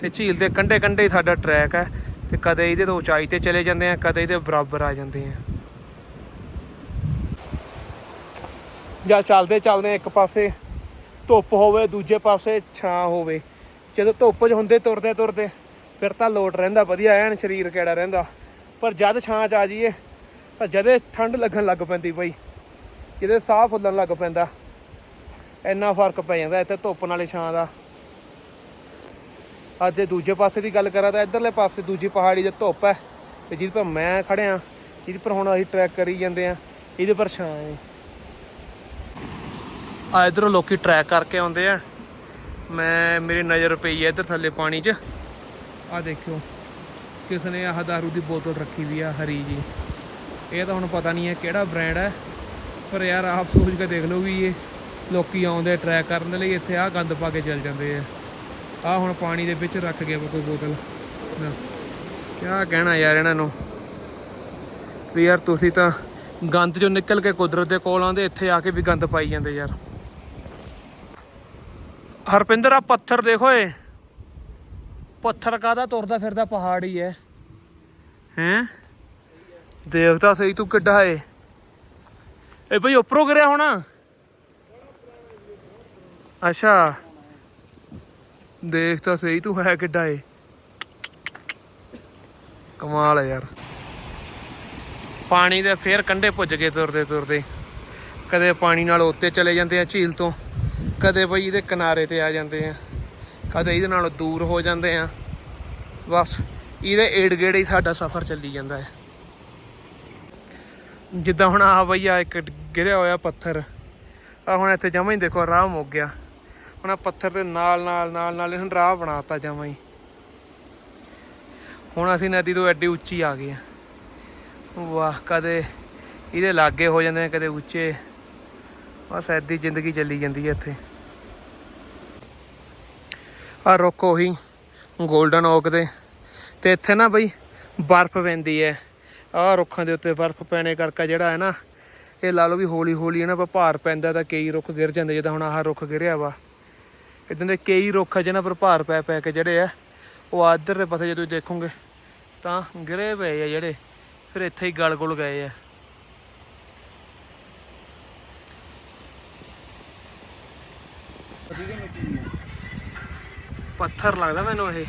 ਤੇ ਝੀਲ ਦੇ ਕੰਢੇ ਕੰਢੇ ਹੀ ਸਾਡਾ ਟਰੈਕ ਹੈ। ਤੇ ਕਦੇ ਇਹਦੇ ਤੋਂ ਉਚਾਈ ਤੇ ਚਲੇ ਜਾਂਦੇ ਆ, ਕਦੇ ਇਹਦੇ ਬਰਾਬਰ ਆ ਜਾਂਦੇ ਆ। ਜਾਂ ਚੱਲਦੇ ਚੱਲਦੇ ਇੱਕ ਪਾਸੇ ਧੁੱਪ ਹੋਵੇ, ਦੂਜੇ ਪਾਸੇ ਛਾਂ ਹੋਵੇ। ਜਦੋਂ ਧੁੱਪ 'ਚ ਹੁੰਦੇ ਤੁਰਦੇ ਤੁਰਦੇ ਫਿਰ ਤਾਂ ਲੋਟ ਰਹਿੰਦਾ, ਵਧੀਆ ਐਨ ਸਰੀਰ ਕਿਹੜਾ ਰਹਿੰਦਾ। ਪਰ ਜਦ ਛਾਂ 'ਚ ਆ ਜਾਈਏ ਤਾਂ ਜਦੇ ਠੰਡ ਲੱਗਣ ਲੱਗ ਪੈਂਦੀ ਬਈ ਜਿਹਦੇ ਸਾਹ ਫੁੱਲਣ ਲੱਗ ਪੈਂਦਾ, ਇੰਨਾ ਫ਼ਰਕ ਪੈ ਜਾਂਦਾ ਇੱਥੇ ਧੁੱਪ ਨਾਲੇ ਛਾਂ ਦਾ। ਅੱਜ ਜੇ ਦੂਜੇ ਪਾਸੇ ਦੀ ਗੱਲ ਕਰਾਂ ਤਾਂ ਇਧਰਲੇ ਪਾਸੇ ਦੂਜੀ ਪਹਾੜੀ ਤੇ ਧੁੱਪ ਹੈ ਤੇ ਜਿਹਦੇ ਪਰ ਮੈਂ ਖੜਿਆ, ਜਿਹਦੇ ਪਰ ਹੁਣ ਅਸੀਂ ਟਰੈਕ ਕਰੀ ਜਾਂਦੇ ਆ ਇਹਦੇ ਪਰ ਛਾਂ ਹੈ। ਆ ਇਧਰੋਂ ਲੋਕੀ ਟਰੈਕ ਕਰਕੇ ਆਉਂਦੇ ਆ। ਮੈਂ, ਮੇਰੀ ਨਜ਼ਰ ਪਈ ਹੈ ਇੱਧਰ ਥੱਲੇ ਪਾਣੀ 'ਚ। ਆ ਦੇਖਿਓ, ਕਿਸ ਨੇ ਆਹ ਦਾਰੂ ਦੀ ਬੋਤਲ ਰੱਖੀ ਵੀ ਆ, ਹਰੀ ਜੀ। ਇਹ ਤਾਂ ਹੁਣ ਪਤਾ ਨਹੀਂ ਹੈ ਕਿਹੜਾ ਬ੍ਰਾਂਡ ਹੈ ਪਰ ਯਾਰ, ਆਪ ਸੋਚ ਕੇ ਦੇਖ ਲਓ ਵੀ ਇਹ ਲੋਕੀ ਆਉਂਦੇ ਟਰੈਕ ਕਰਨ ਦੇ ਲਈ, ਇੱਥੇ ਆਹ ਗੰਦ ਪਾ ਕੇ ਚੱਲ ਜਾਂਦੇ ਆ। ਆ ਹੁਣ ਪਾਣੀ ਦੇ ਵਿੱਚ ਰੱਖ ਗਿਆ ਵਾ ਕੋਈ ਬੋਤਲ। ਕਿਆ ਕਹਿਣਾ ਯਾਰ ਇਹਨਾਂ ਨੂੰ। ਵੀ ਯਾਰ ਤੁਸੀਂ ਤਾਂ ਗੰਦ ਚੋਂ ਨਿਕਲ ਕੇ ਕੁਦਰਤ ਦੇ ਕੋਲ ਆਉਂਦੇ, ਇੱਥੇ ਆ ਕੇ ਵੀ ਗੰਦ ਪਾਈ ਜਾਂਦੇ ਯਾਰ। ਹਰਪਿੰਦਰ ਆ ਪੱਥਰ ਦੇਖੋ ਏ ਪੱਥਰ ਕਾਦਾ ਤੁਰਦਾ ਫਿਰਦਾ ਪਹਾੜ ਹੀ ਹੈ। ਹੈਂ? ਦੇਖਦਾ ਸਹੀ ਤੂੰ ਕਿੱਡਾ ਏ ਇਹ ਭਈ ਉੱਪਰੋਂ ਗਿਰਿਆ ਹੋਣਾ। ਅੱਛਾ। ਦੇਖ ਤਾਂ ਸਹੀ ਤੂੰ ਹੈ ਕਿੱਡਾ ਏ ਕਮਾਲ ਹੈ ਯਾਰ। ਪਾਣੀ ਦੇ ਫੇਰ ਕੰਢੇ ਪੁੱਜ ਗਏ ਤੁਰਦੇ ਤੁਰਦੇ। ਕਦੇ ਪਾਣੀ ਨਾਲ ਉੱਤੇ ਚਲੇ ਜਾਂਦੇ ਆ ਝੀਲ ਤੋਂ। ਕਦੇ ਬਈ ਇਹਦੇ ਕਿਨਾਰੇ ਤੇ ਆ ਜਾਂਦੇ ਆ, ਕਦੇ ਇਹਦੇ ਨਾਲੋਂ ਦੂਰ ਹੋ ਜਾਂਦੇ ਆ। ਬਸ ਇਹਦੇ ਏੜ ਗੇੜੇ ਹੀ ਸਾਡਾ ਸਫ਼ਰ ਚੱਲੀ ਜਾਂਦਾ ਹੈ। ਜਿੱਦਾਂ ਹੁਣ ਆ ਬਈ ਆ ਇੱਕ ਗਿਰਿਆ ਹੋਇਆ ਪੱਥਰ ਆ ਹੁਣ ਇੱਥੇ ਜਮਾਂ ਹੀ ਦੇਖੋ ਰਾਹ ਮੁੱਕ ਗਿਆ। ਹੁਣ ਆਹ ਪੱਥਰ ਦੇ ਨਾਲ ਨਾਲ ਨਾਲ ਨਾਲ ਇਹਨੂੰ ਰਾਹ ਬਣਾਤਾ ਜਮਾਂ ਹੀ। ਹੁਣ ਅਸੀਂ ਨਦੀ ਤੋਂ ਐਡੀ ਉੱਚੀ ਆ ਗਏ ਆ। ਵਾਹ, ਕਦੇ ਇਹਦੇ ਲਾਗੇ ਹੋ ਜਾਂਦੇ ਨੇ ਕਦੇ ਉੱਚੇ। ਬਸ ਐਦੀ ਜ਼ਿੰਦਗੀ ਚੱਲੀ ਜਾਂਦੀ ਹੈ ਇੱਥੇ। ਆ ਰੁੱਖ ਉਹੀ 골ਡਨ ਓਕ ਦੇ ਤੇ ਇੱਥੇ ਨਾ ਬਈ ਬਰਫ਼ ਪੈਂਦੀ ਹੈ ਆਹ ਰੁੱਖਾਂ ਦੇ ਉੱਤੇ ਬਰਫ਼ ਪੈਣੇ ਕਰਕੇ ਜਿਹੜਾ ਹੈ ਨਾ, ਇਹ ਲਾ ਲਓ ਵੀ ਹੌਲੀ ਹੌਲੀ ਇਹਨਾਂ ਪਰ ਭਾਰ ਪੈਂਦਾ ਤਾਂ ਕਈ ਰੁੱਖ ਗਿਰ ਜਾਂਦੇ, ਜਿੱਦਾਂ ਹੁਣ ਆਹ ਰੁੱਖ ਗਿਰਿਆ ਵਾ। ਇਦਾਂ ਦੇ ਕਈ ਰੁੱਖ ਆ ਜਿਹਨਾਂ ਪਰ ਭਾਰ ਪੈ ਪੈ ਕੇ ਜਿਹੜੇ ਆ, ਉਹ ਆਦਰ ਦੇ ਪਾਸੇ ਜੇ ਤੁਸੀਂ ਦੇਖੋਗੇ ਤਾਂ ਗਿਰੇ ਪਏ ਆ ਜਿਹੜੇ, ਫਿਰ ਇੱਥੇ ਹੀ ਗਲ ਗੁਲ ਗਏ ਆ। ਪੱਥਰ ਲੱਗਦਾ ਮੈਨੂੰ ਇਹ।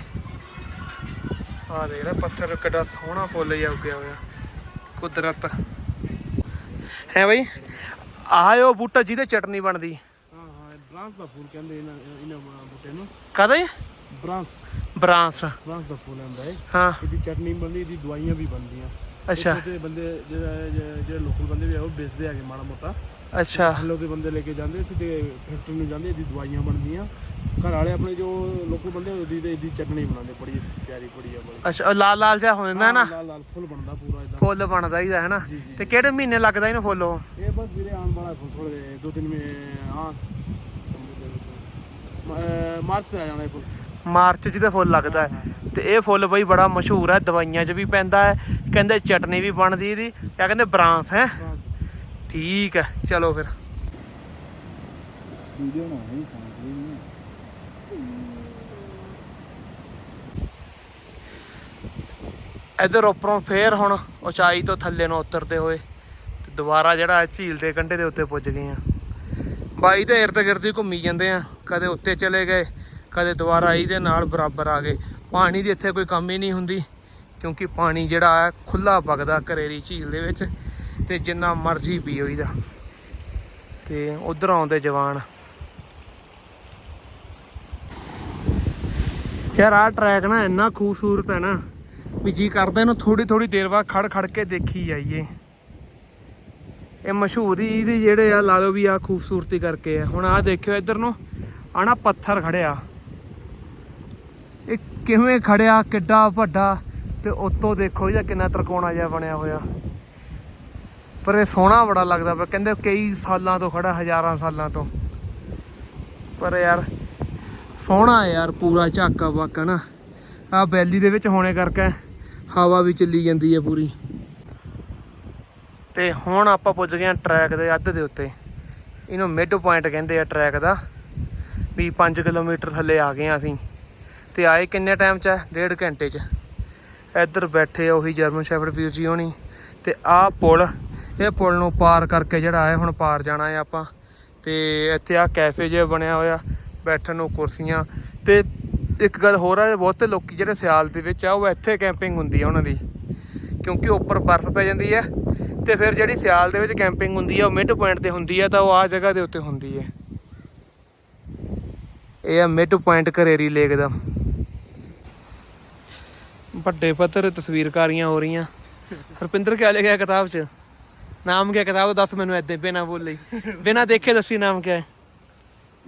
ਆ ਦੇਖ ਲੈ ਪੱਥਰ ਕਿੱਡਾ ਸੋਹਣਾ ਫੁੱਲ ਜਿਹਾ ਉੱਗਿਆ ਹੋਇਆ। ਕੁਦਰਤ। ਹੈ ਬਈ? ਆਹ ਉਹ ਬੂਟਾ ਜਿਹਦੇ ਚਟਨੀ ਬਣਦੀ। ਹਾਂ ਹਾਂ ਬ੍ਰਾਂਸ ਦਾ ਫੁੱਲ ਕਹਿੰਦੇ ਇਹਨਾਂ ਇਹਨਾਂ ਬੂਟੇ ਨੂੰ। ਕਦੇ ਬ੍ਰਾਂਸ। ਬਰਾਂਸ। ਬ੍ਰਾਂਸ ਦਾ ਫੁੱਲ ਹੁੰਦਾ ਹੈ ਹਾਂ। ਇਹਦੀ ਚਟਨੀ ਬਣਦੀ ਇਹਦੀ ਦਵਾਈਆਂ ਵੀ ਬਣਦੀਆਂ। ਅੱਛਾ। ਦੇ ਬੰਦੇ ਜਿਹੜੇ ਲੋਕਲ ਬੰਦੇ ਵੀ ਆ ਉਹ ਵੇਚਦੇ ਹੈਗੇ ਮਾੜਾ ਮੋਟਾ। ਅੱਛਾ। ਹੱਲੋ ਦੇ ਬੰਦੇ ਲੈ ਕੇ ਜਾਂਦੇ ਸਿੱਧੇ ਫੈਕਟਰੀ ਨੂੰ ਜਾਂਦੇ ਇਹਦੀ ਦਵਾਈਆਂ ਬਣਦੀਆਂ। ਘਰ ਵਾਲੇ ਆਪਣੇ ਜੋ ਲੋਕਲ ਬੰਦੇ ਉਹਦੀ ਤੇ ਇਹਦੀ ਚਟਨੀ ਬਣਾਉਂਦੇ ਬੜੀ ਪਿਆਰੀ ਬੜੀ ਆ ਬੜੀ। ਅੱਛਾ ਉਹ ਲਾਲ ਲਾਲ ਜਿਹਾ ਹੋ ਜਾਂਦਾ ਨਾ? ਲਾਲ ਲਾਲ ਫੁੱਲ ਬਣਦਾ ਪੂਰਾ ਇਦਾਂ ਫੁੱਲ ਬਣਦਾ ਇਹਦਾ ਹੈ ਨਾ? ਤੇ ਕਿਹੜੇ ਮਹੀਨੇ ਲੱਗਦਾ ਇਹਨੂੰ ਫੁੱਲ ਉਹ? ਇਹ ਬਸ ਵੀਰੇ ਆਉਣ ਵਾਲਾ ਫੁੱਲ ਥੋੜੇ ਦੋ ਤਿੰਨ ਮਹੀਨੇ ਹਾਂ। ਮ- ਮਾਰਚ ਤੇ ਆ ਜਾਣਾ ਇਹ ਫੁੱਲ। ਮਾਰਚ 'ਚ ਇਹਦਾ ਫੁੱਲ ਲੱਗਦਾ ਹੈ। ਤੇ ਇਹ ਫੁੱਲ ਬਈ ਬੜਾ ਮਸ਼ਹੂਰ ਹੈ ਦਵਾਈਆਂ 'ਚ ਵੀ ਪੈਂਦਾ ਹੈ। ਕਹਿੰਦੇ ਚਟਨੀ ਵੀ ਬਣਦੀ ਇਹਦੀ ਕਿਆ ਕਹਿੰਦੇ ਬਰਾਂਸ ਹੈ? ਠੀਕ ਹੈ ਚਲੋ ਫਿਰ। ਵੀਡੀਓ ਨਾ ਹੈ। ਸਾਂਭੀ ਨਹੀਂ ਇਧਰ ਉੱਪਰੋਂ ਫੇਰ ਹੁਣ ਉਚਾਈ ਤੋਂ ਥੱਲੇ ਨੂੰ ਉਤਰਦੇ ਹੋਏ ਤੇ ਦੁਬਾਰਾ ਜਿਹੜਾ ਝੀਲ ਦੇ ਕੰਢੇ ਦੇ ਉੱਤੇ ਪੁੱਜ ਗਏ ਆ। ਬਾਈ ਤਾਂ ਇਰਦ ਗਿਰਦ ਹੀ ਘੁੰਮੀ ਜਾਂਦੇ ਆ। ਕਦੇ ਉੱਤੇ ਚਲੇ ਗਏ, ਕਦੇ ਦੁਬਾਰਾ ਇਹਦੇ ਨਾਲ ਬਰਾਬਰ ਆ ਗਏ। ਪਾਣੀ ਦੀ ਇੱਥੇ ਕੋਈ ਕਮੀ ਨਹੀਂ ਹੁੰਦੀ, ਕਿਉਂਕਿ ਪਾਣੀ ਜਿਹੜਾ ਹੈ ਖੁੱਲਾ ਵਗਦਾ ਕਰੇਰੀ ਝੀਲ ਦੇ ਵਿੱਚ ਤੇ ਜਿੰਨਾ ਮਰਜ਼ੀ ਪੀਓ ਇਹਦਾ ਤੇ ਉਧਰ ਆਉਂਦੇ ਜਵਾਨ। ਯਾਰ ਆਹ ਟਰੈਕ ਨਾ ਇੰਨਾ ਖੂਬਸੂਰਤ ਹੈ ਨਾ। ਵੀ ਜੀ ਕਰਦਾ ਇਹਨੂੰ ਥੋੜੀ ਥੋੜੀ ਦੇਰ ਬਾਅਦ ਖੜ ਖੜ ਕੇ ਦੇਖੀ ਜਾਈਏ। ਇਹ ਮਸ਼ਹੂਰ ਇਹਦੇ ਜਿਹੜੇ ਆ, ਲਾ ਲਓ ਵੀ ਆ ਖੂਬਸੂਰਤੀ ਕਰਕੇ ਆ। ਹੁਣ ਆ ਦੇਖਿਓ ਇੱਧਰ ਨੂੰ ਆ ਪੱਥਰ ਖੜਿਆ। ਇਹ ਕਿਵੇਂ ਖੜਿਆ, ਕਿੱਡਾ ਵੱਡਾ, ਤੇ ਉੱਤੋਂ ਦੇਖੋ ਇਹਦਾ ਕਿੰਨਾ ਤਰਕੋਣਾ ਜਿਹਾ ਬਣਿਆ ਹੋਇਆ। ਪਰ ਇਹ ਸੋਹਣਾ ਬੜਾ ਲੱਗਦਾ ਪਿਆ ਕਹਿੰਦੇ ਕਈ ਸਾਲਾਂ ਤੋਂ ਖੜਾ, ਹਜ਼ਾਰਾਂ ਸਾਲਾਂ ਤੋਂ। ਪਰ ਯਾਰ, ਸੋਹਣਾ ਯਾਰ ਪੂਰਾ ਝਾਕਾ ਵਾਕਾ ਨਾ। ਆ ਵੈਲੀ ਦੇ ਵਿੱਚ ਹੋਣੇ ਕਰਕੇ ਹਵਾ ਵੀ ਚੱਲੀ ਜਾਂਦੀ ਹੈ ਪੂਰੀ। ਤੇ ਹੁਣ ਆਪਾਂ ਪੁੱਜ ਗਏ ਆ ਟਰੈਕ ਦੇ ਅੱਧ ਦੇ ਉੱਤੇ। ਇਹਨੂੰ ਮਿਡ ਪੁਆਇੰਟ ਕਹਿੰਦੇ ਆ ਟਰੈਕ ਦਾ। ਵੀ 5 ਕਿਲੋਮੀਟਰ ਥੱਲੇ ਆ ਗਏ ਆ ਅਸੀਂ। ਤੇ ਆਏ ਕਿੰਨੇ ਟਾਈਮ 'ਚ ਆ? ਡੇਢ ਘੰਟੇ 'ਚ। ਇੱਧਰ ਬੈਠੇ ਆ ਉਹੀ ਜਰਮਨ ਸ਼ੈਫਰਡ ਵੀਰ ਜੀ ਹੋਣੀ। ਤੇ ਆਹ ਪੁਲ, ਇਹ ਪੁਲ ਨੂੰ ਪਾਰ ਕਰਕੇ ਜਿਹੜਾ ਹੈ ਹੁਣ ਪਾਰ ਜਾਣਾ ਹੈ ਆਪਾਂ। ਤੇ ਇੱਥੇ ਆ ਕੈਫੇ ਜਿਹਾ ਬਣਿਆ ਹੋਇਆ, ਬੈਠਣ ਨੂੰ ਕੁਰਸੀਆਂ। ਤੇ ਇੱਕ ਗੱਲ ਹੋਰ ਹੈ ਬਹੁਤੇ ਲੋਕੀ ਜਿਹੜੇ ਸਿਆਲ ਦੇ ਵਿੱਚ ਆ ਉਹ ਇੱਥੇ ਕੈਂਪਿੰਗ ਹੁੰਦੀ ਆ ਉਹਨਾਂ ਦੀ। ਕਿਉਂਕਿ ਉੱਪਰ ਬਰਫ਼ ਪੈ ਜਾਂਦੀ ਹੈ ਤੇ ਫਿਰ ਜਿਹੜੀ ਸਿਆਲ ਦੇ ਵਿੱਚ ਕੈਂਪਿੰਗ ਹੁੰਦੀ ਆ ਉਹ ਮਿਡ ਪੁਆਇੰਟ ਤੇ ਹੁੰਦੀ ਆ ਤਾਂ ਉਹ ਆ ਜਗ੍ਹਾ ਦੇ ਉੱਤੇ ਹੁੰਦੀ ਹੈ ਇਹ ਆ ਮਿਡ ਪੁਆਇੰਟ ਕਰੇਰੀ ਲੇਕ ਦਾ। ਵੱਡੇ ਪੱਧਰ ਤੇ ਤਸਵੀਰਕਾਰੀਆਂ ਹੋ ਰਹੀਆਂ। ਹਰਪਿੰਦਰ ਕਿਆ ਲਿਖਿਆ ਕਿਤਾਬ 'ਚ? ਨਾਮ ਕਿਆ ਕਿਤਾਬ ਦੱਸ ਮੈਨੂੰ ਐਦਾਂ ਬਿਨਾ ਬੋਲੇ ਬਿਨਾ ਦੇਖੇ ਦੱਸੀ ਨਾਮ ਕਿਆ ਹੈ?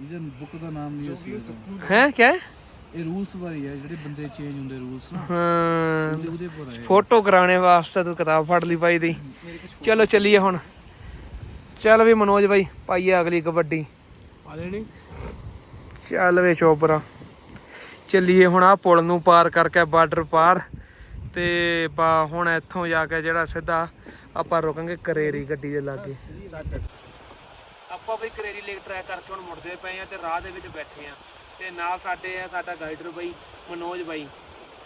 ਇਹਦੇ ਬੁੱਕ ਦਾ ਨਾਮ ਨਹੀਂ ਅਸੀਂ ਹੈ ਕਿਆ ਹੈ? ਇਹ ਰੂਲਸ ਬਾਰੇ ਹੈ ਜਿਹੜੇ ਬੰਦੇ ਚੇਂਜ ਹੁੰਦੇ ਰੂਲਸ ਨਾ ਹਾਂ। ਉਹਦੇ ਪਰ ਫੋਟੋ ਕਰਾਉਣੇ ਵਾਸਤੇ ਤੂੰ ਕਿਤਾਬ ਫੜ ਲਈ ਬਾਈ ਦੀ। ਚਲੋ ਚੱਲੀਏ ਹੁਣ। ਚੱਲ ਵੀ ਮਨੋਜ ਬਾਈ ਪਾਈਏ ਅਗਲੀ ਕਬੱਡੀ। ਆ ਲੈਣੀ ਚੱਲ ਵੇ ਚੋਪਰਾ। ਚੱਲੀਏ ਹੁਣ ਆ ਪੁਲ ਨੂੰ ਪਾਰ ਕਰਕੇ ਬਾਰਡਰ ਪਾਰ। ਤੇ ਬਾ ਹੁਣ ਇੱਥੋਂ ਜਾ ਕੇ ਜਿਹੜਾ ਸਿੱਧਾ ਆਪਾਂ ਰੁਕਾਂਗੇ ਕਰੇਰੀ ਗੱਡੀ ਦੇ ਲਾਗੇ। ਆਪਾਂ ਬਈ ਕਰੇਰੀ ਲੇਕ ਟਰੈਕ ਕਰਕੇ ਹੁਣ ਮੁੜਦੇ ਪਏ ਆ ਤੇ ਰਾਹ ਦੇ ਵਿੱਚ ਬੈਠੇ ਆ। ਤੇ ਨਾਲ ਸਾਡੇ ਆ ਸਾਡਾ ਗਾਈਡਰ ਬਾਈ ਮਨੋਜ ਬਾਈ।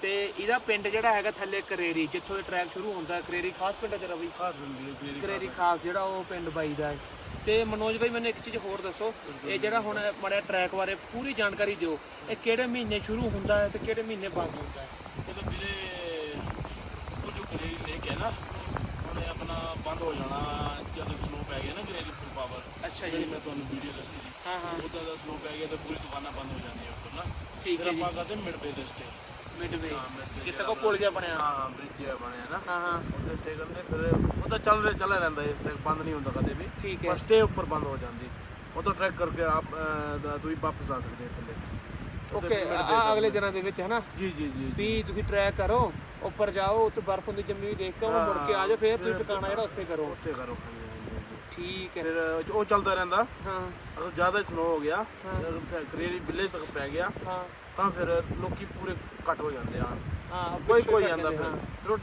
ਤੇ ਇਹਦਾ ਪਿੰਡ ਜਿਹੜਾ ਹੈਗਾ ਥੱਲੇ ਕਰੇਰੀ ਜਿੱਥੋਂ ਇਹ ਟਰੈਕ ਸ਼ੁਰੂ ਹੁੰਦਾ ਕਰੇਰੀ ਖਾਸ ਪਿੰਡ ਹੈ ਤੇਰਾ ਬਈ? ਖਾਸ ਬੰਦੀ ਕਰੇਰੀ ਖਾਸ। ਜਿਹੜਾ ਉਹ ਪਿੰਡ ਬਾਈ ਦਾ ਹੈ। ਤੇ ਮਨੋਜ ਬਾਈ ਮੈਨੂੰ ਇੱਕ ਚੀਜ਼ ਹੋਰ ਦੱਸੋ ਇਹ ਜਿਹੜਾ ਹੁਣ ਮੜਿਆ ਟਰੈਕ ਬਾਰੇ ਪੂਰੀ ਜਾਣਕਾਰੀ ਦਿਓ ਇਹ ਕਿਹੜੇ ਮਹੀਨੇ ਸ਼ੁਰੂ ਹੁੰਦਾ ਹੈ ਤੇ ਕਿਹੜੇ ਮਹੀਨੇ ਬੰਦ ਹੁੰਦਾ ਹੈ? ਜਦੋਂ ਵੀਰੇ ਜੋ ਗਰੇਰੀ ਲੇਕ ਹੈ ਨਾ ਉਹਨੇ ਆਪਣਾ ਬੰਦ ਹੋ ਜਾਣਾ ਜਦੋਂ ਸਨੋ ਪੈ ਗਿਆ ਨਾ ਗਰੇਰੀ ਫੁੱਲ ਪਾਵਰ ਅੱਛਾ ਜਿਹੜੀ ਮੈਂ ਤੁਹਾਨੂੰ ਵੀਡੀਓ ਦੱਸੀ ਹਾਂ ਹਾਂ। ਉਦੋਂ ਦਾ ਸਨੋ ਪੈ ਗਿਆ ਤਾਂ ਪੂਰੀ ਦੁਕਾਨਾਂ ਬੰਦ ਠੀਕ ਫਿਰ ਹੈ ਜੀ। ਆਪਾਂ ਕਰਦੇ ਮਿਡ ਪੇ ਦੇ ਸਟੇ ਮਿਡਵੇ ਹਾਂ, midway ਜਿੱਥੇ ਕੋ ਪੁਲ ਜਿਹਾ ਬਣਿਆ? ਹਾਂ ਬ੍ਰਿਜ ਜਿਹਾ ਬਣਿਆ ਨਾ। ਹਾਂ ਹਾਂ। ਉੱਥੇ ਸਟੇ ਕਰਦੇ ਫਿਰ ਉਹ ਤਾਂ ਚੱਲ ਰਿਹਾ ਚੱਲਿਆ ਰਹਿੰਦਾ ਇਸ ਤੱਕ ਬੰਦ ਨਹੀਂ ਹੁੰਦਾ ਕਦੇ ਵੀ। ਠੀਕ ਹੈ। ਪਰ ਸਟੇ ਉੱਪਰ ਬੰਦ ਹੋ ਜਾਂਦੀ। ਉਹ ਤੋਂ ਟਰੈਕ ਕਰਕੇ ਆਪ ਅਹ, ਦਾ- ਤੁਸੀਂ ਵਾਪਸ ਆ ਸਕਦੇ ਹੋ ਥੱਲੇ। ਉੱਥੇ ਓਕੇ midway ਆ ਦਾ- ਅਗਲੇ ਦਿਨਾਂ ਦੇ ਵਿੱਚ ਹੈ ਨਾ ਜੀ ਜੀ ਜੀ ਵੀ ਤੁਸੀਂ ਟਰੈਕ ਕਰੋ ਉੱਪਰ ਜਾਓ ਉੱਥੇ ਬਰਫ਼ ਹੁੰਦੀ ਜੰਮੀ ਹੋਈ ਦੇਖ ਕੇ ਮੁੜ ਕੇ ਆ ਜਾਓ ਫੇਰ ਤੁਸੀਂ ਟਿਕਾਣਾ ਜਿਹੜਾ ਉੱਥੇ ਕਰੋ। ਉੱਥੇ ਕਰੋ ਹਾਂਜੀ। ਠੀਕ ਹੈ। ਫਿਰ ਉਹ ਚੱਲਦਾ ਰਹਿੰਦਾ। ਹਾਂ। ਅਗਰ ਜ਼ਿਆਦਾ ਸਨੋ ਹੋ ਗਿਆ ਕਰੇਰੀ ਵਿਲੇਜ ਤੱਕ ਪੈ ਗਿਆ ਹਾਂ। ਤਾਂ ਫਿਰ ਲੋਕੀ ਪੂਰੇ ਕੱਟ ਹੋ ਜਾਂਦੇ ਆ ਹਾਂ ਕੋਈ ਕੋਈ ਜਾਂਦਾ ਫਿਰ। ਫਿਰ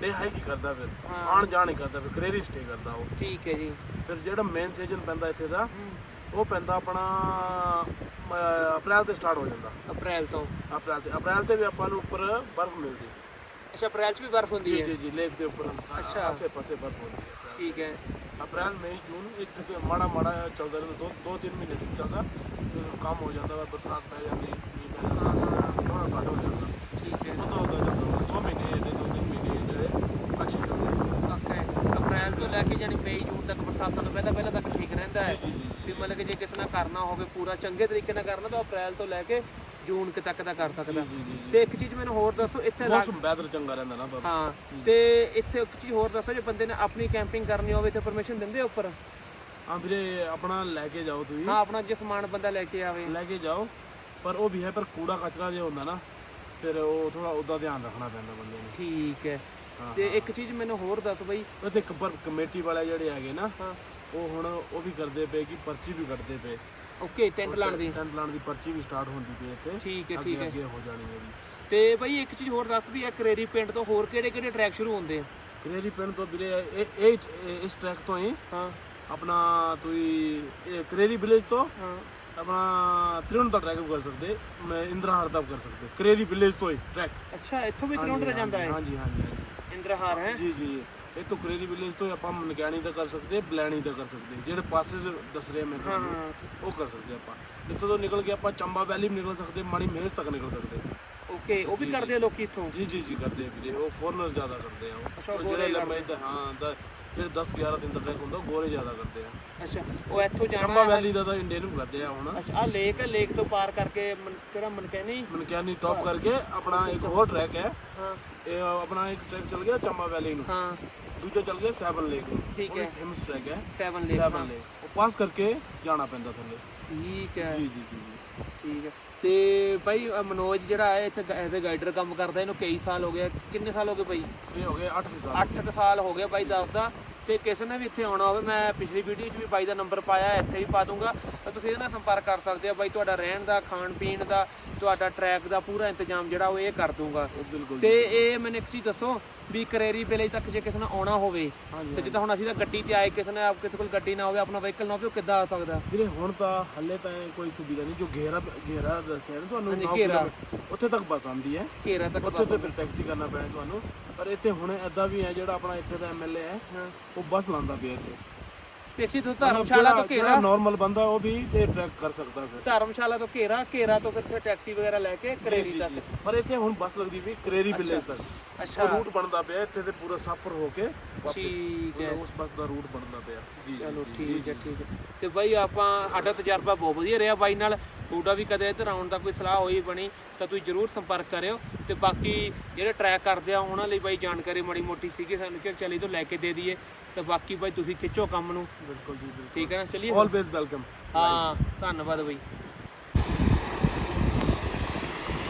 ਡੇ ਹਾਈਕ ਕਰਦਾ ਫਿਰ। ਆਣ ਜਾਣ ਹੀ ਕਰਦਾ ਫਿਰ ਕਰੇਰੀ ਸਟੇ ਕਰਦਾ ਉਹ। ਠੀਕ ਹੈ ਜੀ। ਫਿਰ ਜਿਹੜਾ ਮੇਨ ਸੀਜ਼ਨ ਪੈਂਦਾ ਇੱਥੇ ਦਾ ਉਹ ਪੈਂਦਾ ਆਪਣਾ ਅਪ੍ਰੈਲ ਤੇ ਸਟਾਰਟ ਹੋ ਜਾਂਦਾ। ਅਪ੍ਰੈਲ ਤੋਂ। ਅਪ੍ਰੈਲ ਤੇ ਅਪ੍ਰੈਲ ਤੇ ਵੀ ਆਪਾਂ ਨੂੰ ਉੱਪਰ ਬਰਫ਼ ਮਿਲਦੀ। ਅੱਛਾ ਅਪ੍ਰੈਲ 'ਚ ਵੀ ਬਰਫ਼ ਹੁੰਦੀ ਹੈ? ਜੀ ਜੀ ਲੇਕ ਦੇ ਉੱਪਰ ਅੱਛਾ। ਆਸੇ ਪਾਸੇ ਬਰਫ਼ ਹੁੰਦੀ ਹੈ। ਠੀਕ ਹੈ। ਅਪ੍ਰੈਲ ਮਈ ਜੂਨ ਇੱਕ ਮਾੜਾ ਮਾੜਾ ਚੱਲਦਾ ਰਹਿੰਦਾ ਦੋ ਦੋ ਤਿੰਨ ਮਹੀਨੇ ਤੱਕ ਚੱਲਦਾ। ਫਿਰ ਕੰਮ ਹੋ ਜਾਂਦਾ ਵਾ ਬਰਸਾਤ ਪੈ ਜਾਂਦੀ ਮੀਂਹ ਪੈ ਜਾਂਦਾ ਥੋੜਾ ਘੱਟ ਹੋ ਜਾਂਦਾ। ਠੀਕ ਹੈ। ਉਹ ਤਾਂ ਹੁੰਦਾ ਜਾਂਦਾ ਦੋ ਮਹੀਨੇ ਦੇ ਦੋ ਤਿੰਨ ਮਹੀਨੇ ਜਿਹੜੇ ਅੱਛੇ ਚੱਲਦੇ ਓਕੇ। ਅਪ੍ਰੈਲ ਤੋਂ ਲੈ ਕੇ ਜਾਨੀ ਮਈ ਜੂਨ ਤੱਕ ਬਰਸਾਤਾਂ ਤੋਂ ਪਹਿਲਾਂ ਪਹਿਲਾਂ ਤੱਕ ਠੀਕ ਰਹਿੰਦਾ ਹੈ। ਵੀ ਮਤਲਬ ਕਿ ਜੇ ਕਿਸੇ ਨਾਲ ਕਰਨਾ ਹੋਵੇ ਪੂਰਾ ਚੰਗੇ ਤਰੀਕੇ ਨਾਲ ਕਰਨਾ ਤਾਂ ਅਪ੍ਰੈਲ ਤੋਂ ਲੈ ਕੇ ਜੂਨ ਕੁ ਤੱਕ ਦਾ ਕਰ ਸਕਦਾ। ਜੀ, ਜੀ, ਜੀ। ਤੇ ਇੱਕ ਚੀਜ਼ ਮੈਨੂੰ ਹੋਰ ਦੱਸੋ ਇੱਥੇ ਲੱਗ- ਮੌਸਮ ਵੈਦਰ ਚੰਗਾ ਰਹਿੰਦਾ ਨਾ ਬਾਬਾ। ਹਾਂ ਤੇ ਇੱਥੇ ਇੱਕ ਚੀਜ਼ ਹੋਰ ਦੱਸੋ ਜੇ ਬੰਦੇ ਨੇ ਆਪਣੀ ਕੈਂਪਿੰਗ ਕਰਨੀ ਹੋਵੇ ਤੇ ਪਰਮਿਸ਼ਨ ਦਿੰਦੇ ਉੱਪਰ? ਹਾਂ ਵੀਰੇ ਆਪਣਾ ਲੈ ਕੇ ਜਾਓ ਤੁਸੀਂ। ਹਾਂ ਆਪਣਾ ਜੇ ਸਮਾਨ ਬੰਦਾ ਲੈ ਕੇ ਆਵੇ। ਲੈ ਕੇ ਜਾਓ ਪਰ ਉਹ ਵੀ ਹੈ ਪਰ ਕੂੜਾ ਕਚਰਾ ਜੇ ਹੁੰਦਾ ਨਾ ਫਿਰ ਉਹ ਥੋੜਾ ਉਹਦਾ ਧਿਆਨ ਰੱਖਣਾ ਪੈਂਦਾ ਬੰਦੇ ਨੂੰ। ਠੀਕ ਹੈ। ਹਾਂ, ਤੇ ਇੱਕ ਚੀਜ਼ ਮੈਨੂੰ ਹੋਰ ਦੱਸ ਬਈ। ਉੱਥੇ ਕਬਰ ਕਮੇਟੀ ਵਾਲੇ ਜਿਹੜੇ ਹੈਗੇ ਨਾ ਹਾਂ। ਉਹ ਹੁਣ ਉਹ ਵੀ ਕਰਦੇ ਪਏ ਕਿ ਪਰਚੀ ਵੀ ਕੱਢਦੇ ਪਏ। ਓਕੇ ਟੈਂਟ ਲਾਉਣ ਦੀ। ਟੈਂਟ ਲਾਉਣ ਦੀ ਪਰਚੀ ਵੀ ਸਟਾਰਟ ਹੁੰਦੀ ਪਈ ਇੱਥੇ। ਠੀਕ ਹੈ ਅੱਗੇ ਠੀਕ ਹੈ। ਅੱਗੇ ਹੋ ਜਾਣੀ ਹੈ ਜੀ। ਤੇ ਬਈ ਇੱਕ ਚੀਜ਼ ਹੋਰ ਦੱਸ ਵੀ ਇਹ ਕਰੇਰੀ ਪਿੰਡ ਤੋਂ ਹੋਰ ਕਿਹੜੇ ਕਿਹੜੇ ਟਰੈਕ ਸ਼ੁਰੂ ਹੁੰਦੇ ਆ? ਕਰੇਰੀ ਪਿੰਡ ਤੋਂ ਵੀਰੇ ਇਹ ਇਹ ਇਹ- ਇਸ ਟਰੈਕ ਤੋਂ ਹੀ ਹਾਂ। ਆਪਣਾ ਤੁਸੀਂ ਇਹ ਕਰੇਰੀ ਵਿਲੇਜ ਤੋਂ ਹਾਂ। ਆਪਣਾ ਤ੍ਰਿਉਣ ਦਾ ਟਰੈਕ ਕਰ ਸਕਦੇ ਮੈਂ ਇੰਦਰਾਹਾਰ ਤੱਕ ਕਰ ਸਕਦੇ ਕਰੇਰੀ ਵਿਲੇਜ ਤੋਂ ਹੀ ਟਰੈਕ ਅੱਛਾ ਇੱਥੋਂ ਵੀ ਤਰੌਂਡ ਦਾ ਜਾਂਦਾ ਹੈ? ਹਾਂਜੀ ਹਾਂਜੀ ਹਾਂਜੀ। ਇੰਦਰਹਾਰ ਹੈ? ਜੀ ਜੀ। ਇਹ ਤੋਂ ਕਰੇਰੀ ਵਿਲੇਜ ਤੋਂ ਆਪਾਂ ਮਨਕੈਣੀ ਦਾ ਕਰ ਸਕਦੇ ਬਲੈਣੀ ਦਾ ਕਰ ਸਕਦੇ। ਜਿਹੜੇ ਪਾਸੇ ਦੱਸ ਰਹੇ ਮੈਂ ਤੁਹਾਨੂੰ ਉਹ ਕਰ ਸਕਦੇ ਆਪਾਂ। ਇੱਥੋਂ ਤੋਂ ਨਿਕਲ ਕੇ ਆਪਾਂ ਚੰਬਾ ਵੈਲੀ ਵੀ ਨਿਕਲ ਸਕਦੇ ਮਾੜੀ ਮਹੇਸ਼ ਤੱਕ ਨਿਕਲ ਸਕਦੇ। ਓਕੇ ਉਹ ਵੀ ਕਰਦੇ ਆ ਲੋਕੀ ਇੱਥੋਂ? ਜੀ ਜੀ ਜੀ ਕਰਦੇ ਆ ਵੀਰੇ ਉਹ ਫੋਰਨਰ ਜ਼ਿਆਦਾ ਕਰਦੇ ਆ ਅੱਛਾ, ਉਹ ਗੋਰੇ ਜਿਹੜੇ ਲੰਮੇ ਦਾ- ਹਾਂ ਦਾ ਜਿਹੜੇ 10 11 ਦਿਨ ਟਰੈਕ ਹੁੰਦਾ ਗੋਰੇ ਜ਼ਿਆਦਾ ਕਰਦੇ ਆ। ਅੱਛਾ ਉਹ ਇੱਥੋਂ ਚੰਬਾ ਜਾਣਾ ਵੈਲੀ ਦਾ ਤਾਂ ਇੰਡੀਅਨ ਨੂੰ ਕਰਦੇ ਆ ਹੁਣ। ਅੱਛਾ ਆ ਲੇਕ ਹੈ ਲੇਕ ਤੋਂ ਪਾਰ ਕਰਕੇ ਮਨ- ਕਿਹੜਾ ਮਨਕੈਨੀ ਮਨਕੈਨੀ ਟੌਪ ਕਰਕੇ ਆਪਣਾ ਇੱਕ ਹੋਰ ਟਰੈਕ ਹੈ। ਹਾਂ। ਇਹ ਆਪਣਾ ਇੱਕ ਟਰੈਕ ਚੱਲ ਗਿਆ ਚੰਬਾ ਵੈਲੀ ਨੂੰ। ਹਾਂ। ਦੂਜਾ ਚੱਲ ਗਿਆ ਸੈਵਨ ਲੇਕ ਨੂੰ। ਠੀਕ ਹੈ। ਫੇਮਸ ਟਰੈਕ ਹੈ। Seven lake seven lake. ਉਹ ਪਾਸ ਕਰਕੇ ਜਾਣਾ ਪੈਂਦਾ ਥੱਲੇ। ਠੀਕ ਹੈ। ਜੀ ਜੀ ਜੀ ਜੀ। ਠੀਕ ਹੈ। ਤੇ ਭਾਈ ਮਨੋਜ ਜਿਹੜਾ ਹੈ ਇੱਥੇ ਐਜ਼ ਅ ਗਾਈਡਰ ਕੰਮ ਕਰਦਾ ਇਹਨੂੰ ਕਈ ਸਾਲ ਹੋ ਗਏ। ਕਿੰਨੇ ਸਾਲ ਹੋ ਗਏ ਭਾਈ ਇਹ ਹੋ ਗਏ 8 ਸਾਲ। 8 ਸਾਲ ਹੋ ਗਏ ਬਾਈ ਦੱਸਦਾ। ਤੇ ਕਿਸੇ ਨੇ ਵੀ ਇੱਥੇ ਆਉਣਾ ਹੋਵੇ ਮੈਂ ਪਿਛਲੀ ਵੀਡੀਓ 'ਚ ਵੀ ਬਾਈ ਦਾ ਨੰਬਰ ਪਾਇਆ ਇੱਥੇ ਵੀ ਪਾ ਦੂੰਗਾ। ਤਾਂ ਤੁਸੀਂ ਇਹਦੇ ਨਾਲ ਸੰਪਰਕ ਕਰ ਸਕਦੇ ਹੋ। ਬਾਈ ਤੁਹਾਡਾ ਰਹਿਣ ਦਾ ਖਾਣ ਪੀਣ ਦਾ ਤੁਹਾਡਾ ਟਰੈਕ ਦਾ ਪੂਰਾ ਇੰਤਜ਼ਾਮ ਜਿਹੜਾ ਉਹ ਇਹ ਕਰ ਦੂੰਗਾ। ਤੇ ਇਹ ਮੈਨੂੰ ਇੱਕ ਚੀਜ਼ ਦੱਸੋ ਵੀ ਕਰੇਰੀ ਵਿਲੇਜ ਤੱਕ ਜੇ ਕਿਸੇ ਨੇ ਆਉਣਾ ਹੋਵੇ ਤੇ ਜਿੱਦਾਂ ਹੁਣ ਅਸੀਂ ਤਾਂ ਗੱਡੀ ਤੇ ਆਏ ਕਿਸੇ ਨੇ ਆਪ ਕਿਸੇ ਕੋਲ ਗੱਡੀ ਨਾ ਹੋਵੇ ਆਪਣਾ ਵਹੀਕਲ ਨਾ ਹੋਵੇ ਉਹ ਕਿੱਦਾਂ ਆ ਸਕਦਾ? ਵੀਰੇ ਹੁਣ ਤਾਂ ਹੱਲੇ ਤਾਂ ਕੋਈ ਸੁਵਿਧਾ ਨਹੀਂ ਜੋ ਘੇਰਾ ਘੇਰਾ ਦੱਸਿਆ ਨਾ ਤੁਹਾਨੂੰ ਨੌ ਘੇਰਾ। ਉੱਥੇ ਤੱਕ ਬੱਸ ਆਉਂਦੀ ਹੈ। ਘੇਰਾ ਤੱਕ ਉੱਥੇ ਤੇ ਫਿਰ ਟੈਕਸੀ ਕਰਨਾ ਪੈਣਾ ਤੁਹਾਨੂੰ। ਪਰ ਇੱਥੇ ਹੁਣ ਐਦਾਂ ਵੀ ਹੈ ਜਿਹੜਾ ਆਪਣਾ ਇੱਥੇ ਦਾ ਐਮਐਲਏ ਹੈ ਹਾਂ। ਉਹ ਬੱਸ ਲਾਉਂਦਾ ਪਿਆ ਇੱਥੇ। ਦੇਖੀ ਤੁਸੀਂ ਧਰਮਸ਼ਾਲਾ ਤੋਂ ਘੇਰਾ? ਨਾਰਮਲ ਬੰਦਾ ਉਹ ਵੀ ਤੇ ਟਰੈਕ ਕਰ ਸਕਦਾ ਫਿਰ। ਧਰਮਸ਼ਾਲਾ ਤੋਂ ਘੇਰਾ ਘੇਰਾ ਤੋਂ ਫਿਰ ਫਿਰ ਟੈਕਸੀ ਵਗੈਰਾ ਲੈ ਕੇ ਕਰੇਰੀ ਤੱਕ। ਪਰ ਇੱਥੇ ਹੁਣ ਬੱਸ ਲੱਗਦੀ ਵੀ ਕਰੇਰੀ ਵਿਲੇਜ ਤੱਕ। ਅੱਛਾ। ਉਹ ਰੂਟ ਬਣਦਾ ਪਿਆ ਇੱਥੇ ਤੇ ਪੂਰਾ ਸਾਫਰ ਹੋ ਕੇ ਵਾਪਸ। ਠੀਕ ਹੈ। ਉਸ ਬੱਸ ਦਾ ਰੂਟ ਬਣਦਾ ਪਿਆ। ਜੀ ਚਲੋ ਠੀਕ ਹੈ ਠੀਕ ਹੈ। ਤੇ ਬਾਈ ਆਪਾਂ ਸਾਡਾ ਤਜਰਬਾ ਬਹੁਤ ਵਧੀਆ ਰਿਹਾ ਬਾਈ ਨਾਲ। ਤੁਹਾਡਾ ਵੀ ਕਦੇ ਇੱਧਰ ਆਉਣ ਦਾ ਕੋਈ ਸਲਾਹ ਹੋਈ ਬਣੀ ਤਾਂ ਤੁਸੀਂ ਜਰੂਰ ਸੰਪਰਕ ਕਰਿਓ। ਤੇ ਬਾਕੀ ਜਿਹੜੇ ਟਰੈਕ ਕਰਦੇ ਆ ਉਹਨਾਂ ਲਈ ਬਾਈ ਜਾਣਕਾਰੀ ਮਾੜੀ ਮੋਟੀ ਸੀਗੀ ਸਾਨੂੰ ਕਿ ਚਲੀ ਤੋਂ ਲੈ ਕੇ ਦੇ ਦਈਏ। ਤੇ ਬਾਕੀ ਬਾਈ ਤੁਸੀਂ ਖਿੱਚੋ ਕੰਮ ਨੂੰ। ਬਿਲਕੁਲ ਜੀ ਬਿਲਕੁਲ। ਠੀਕ ਹੈ ਨਾ ਚਲਿਏ। ਆਲਵੇਜ਼ ਵੈਲਕਮ ਹਾਂ ਧੰਨਵਾਦ ਬਾਈ।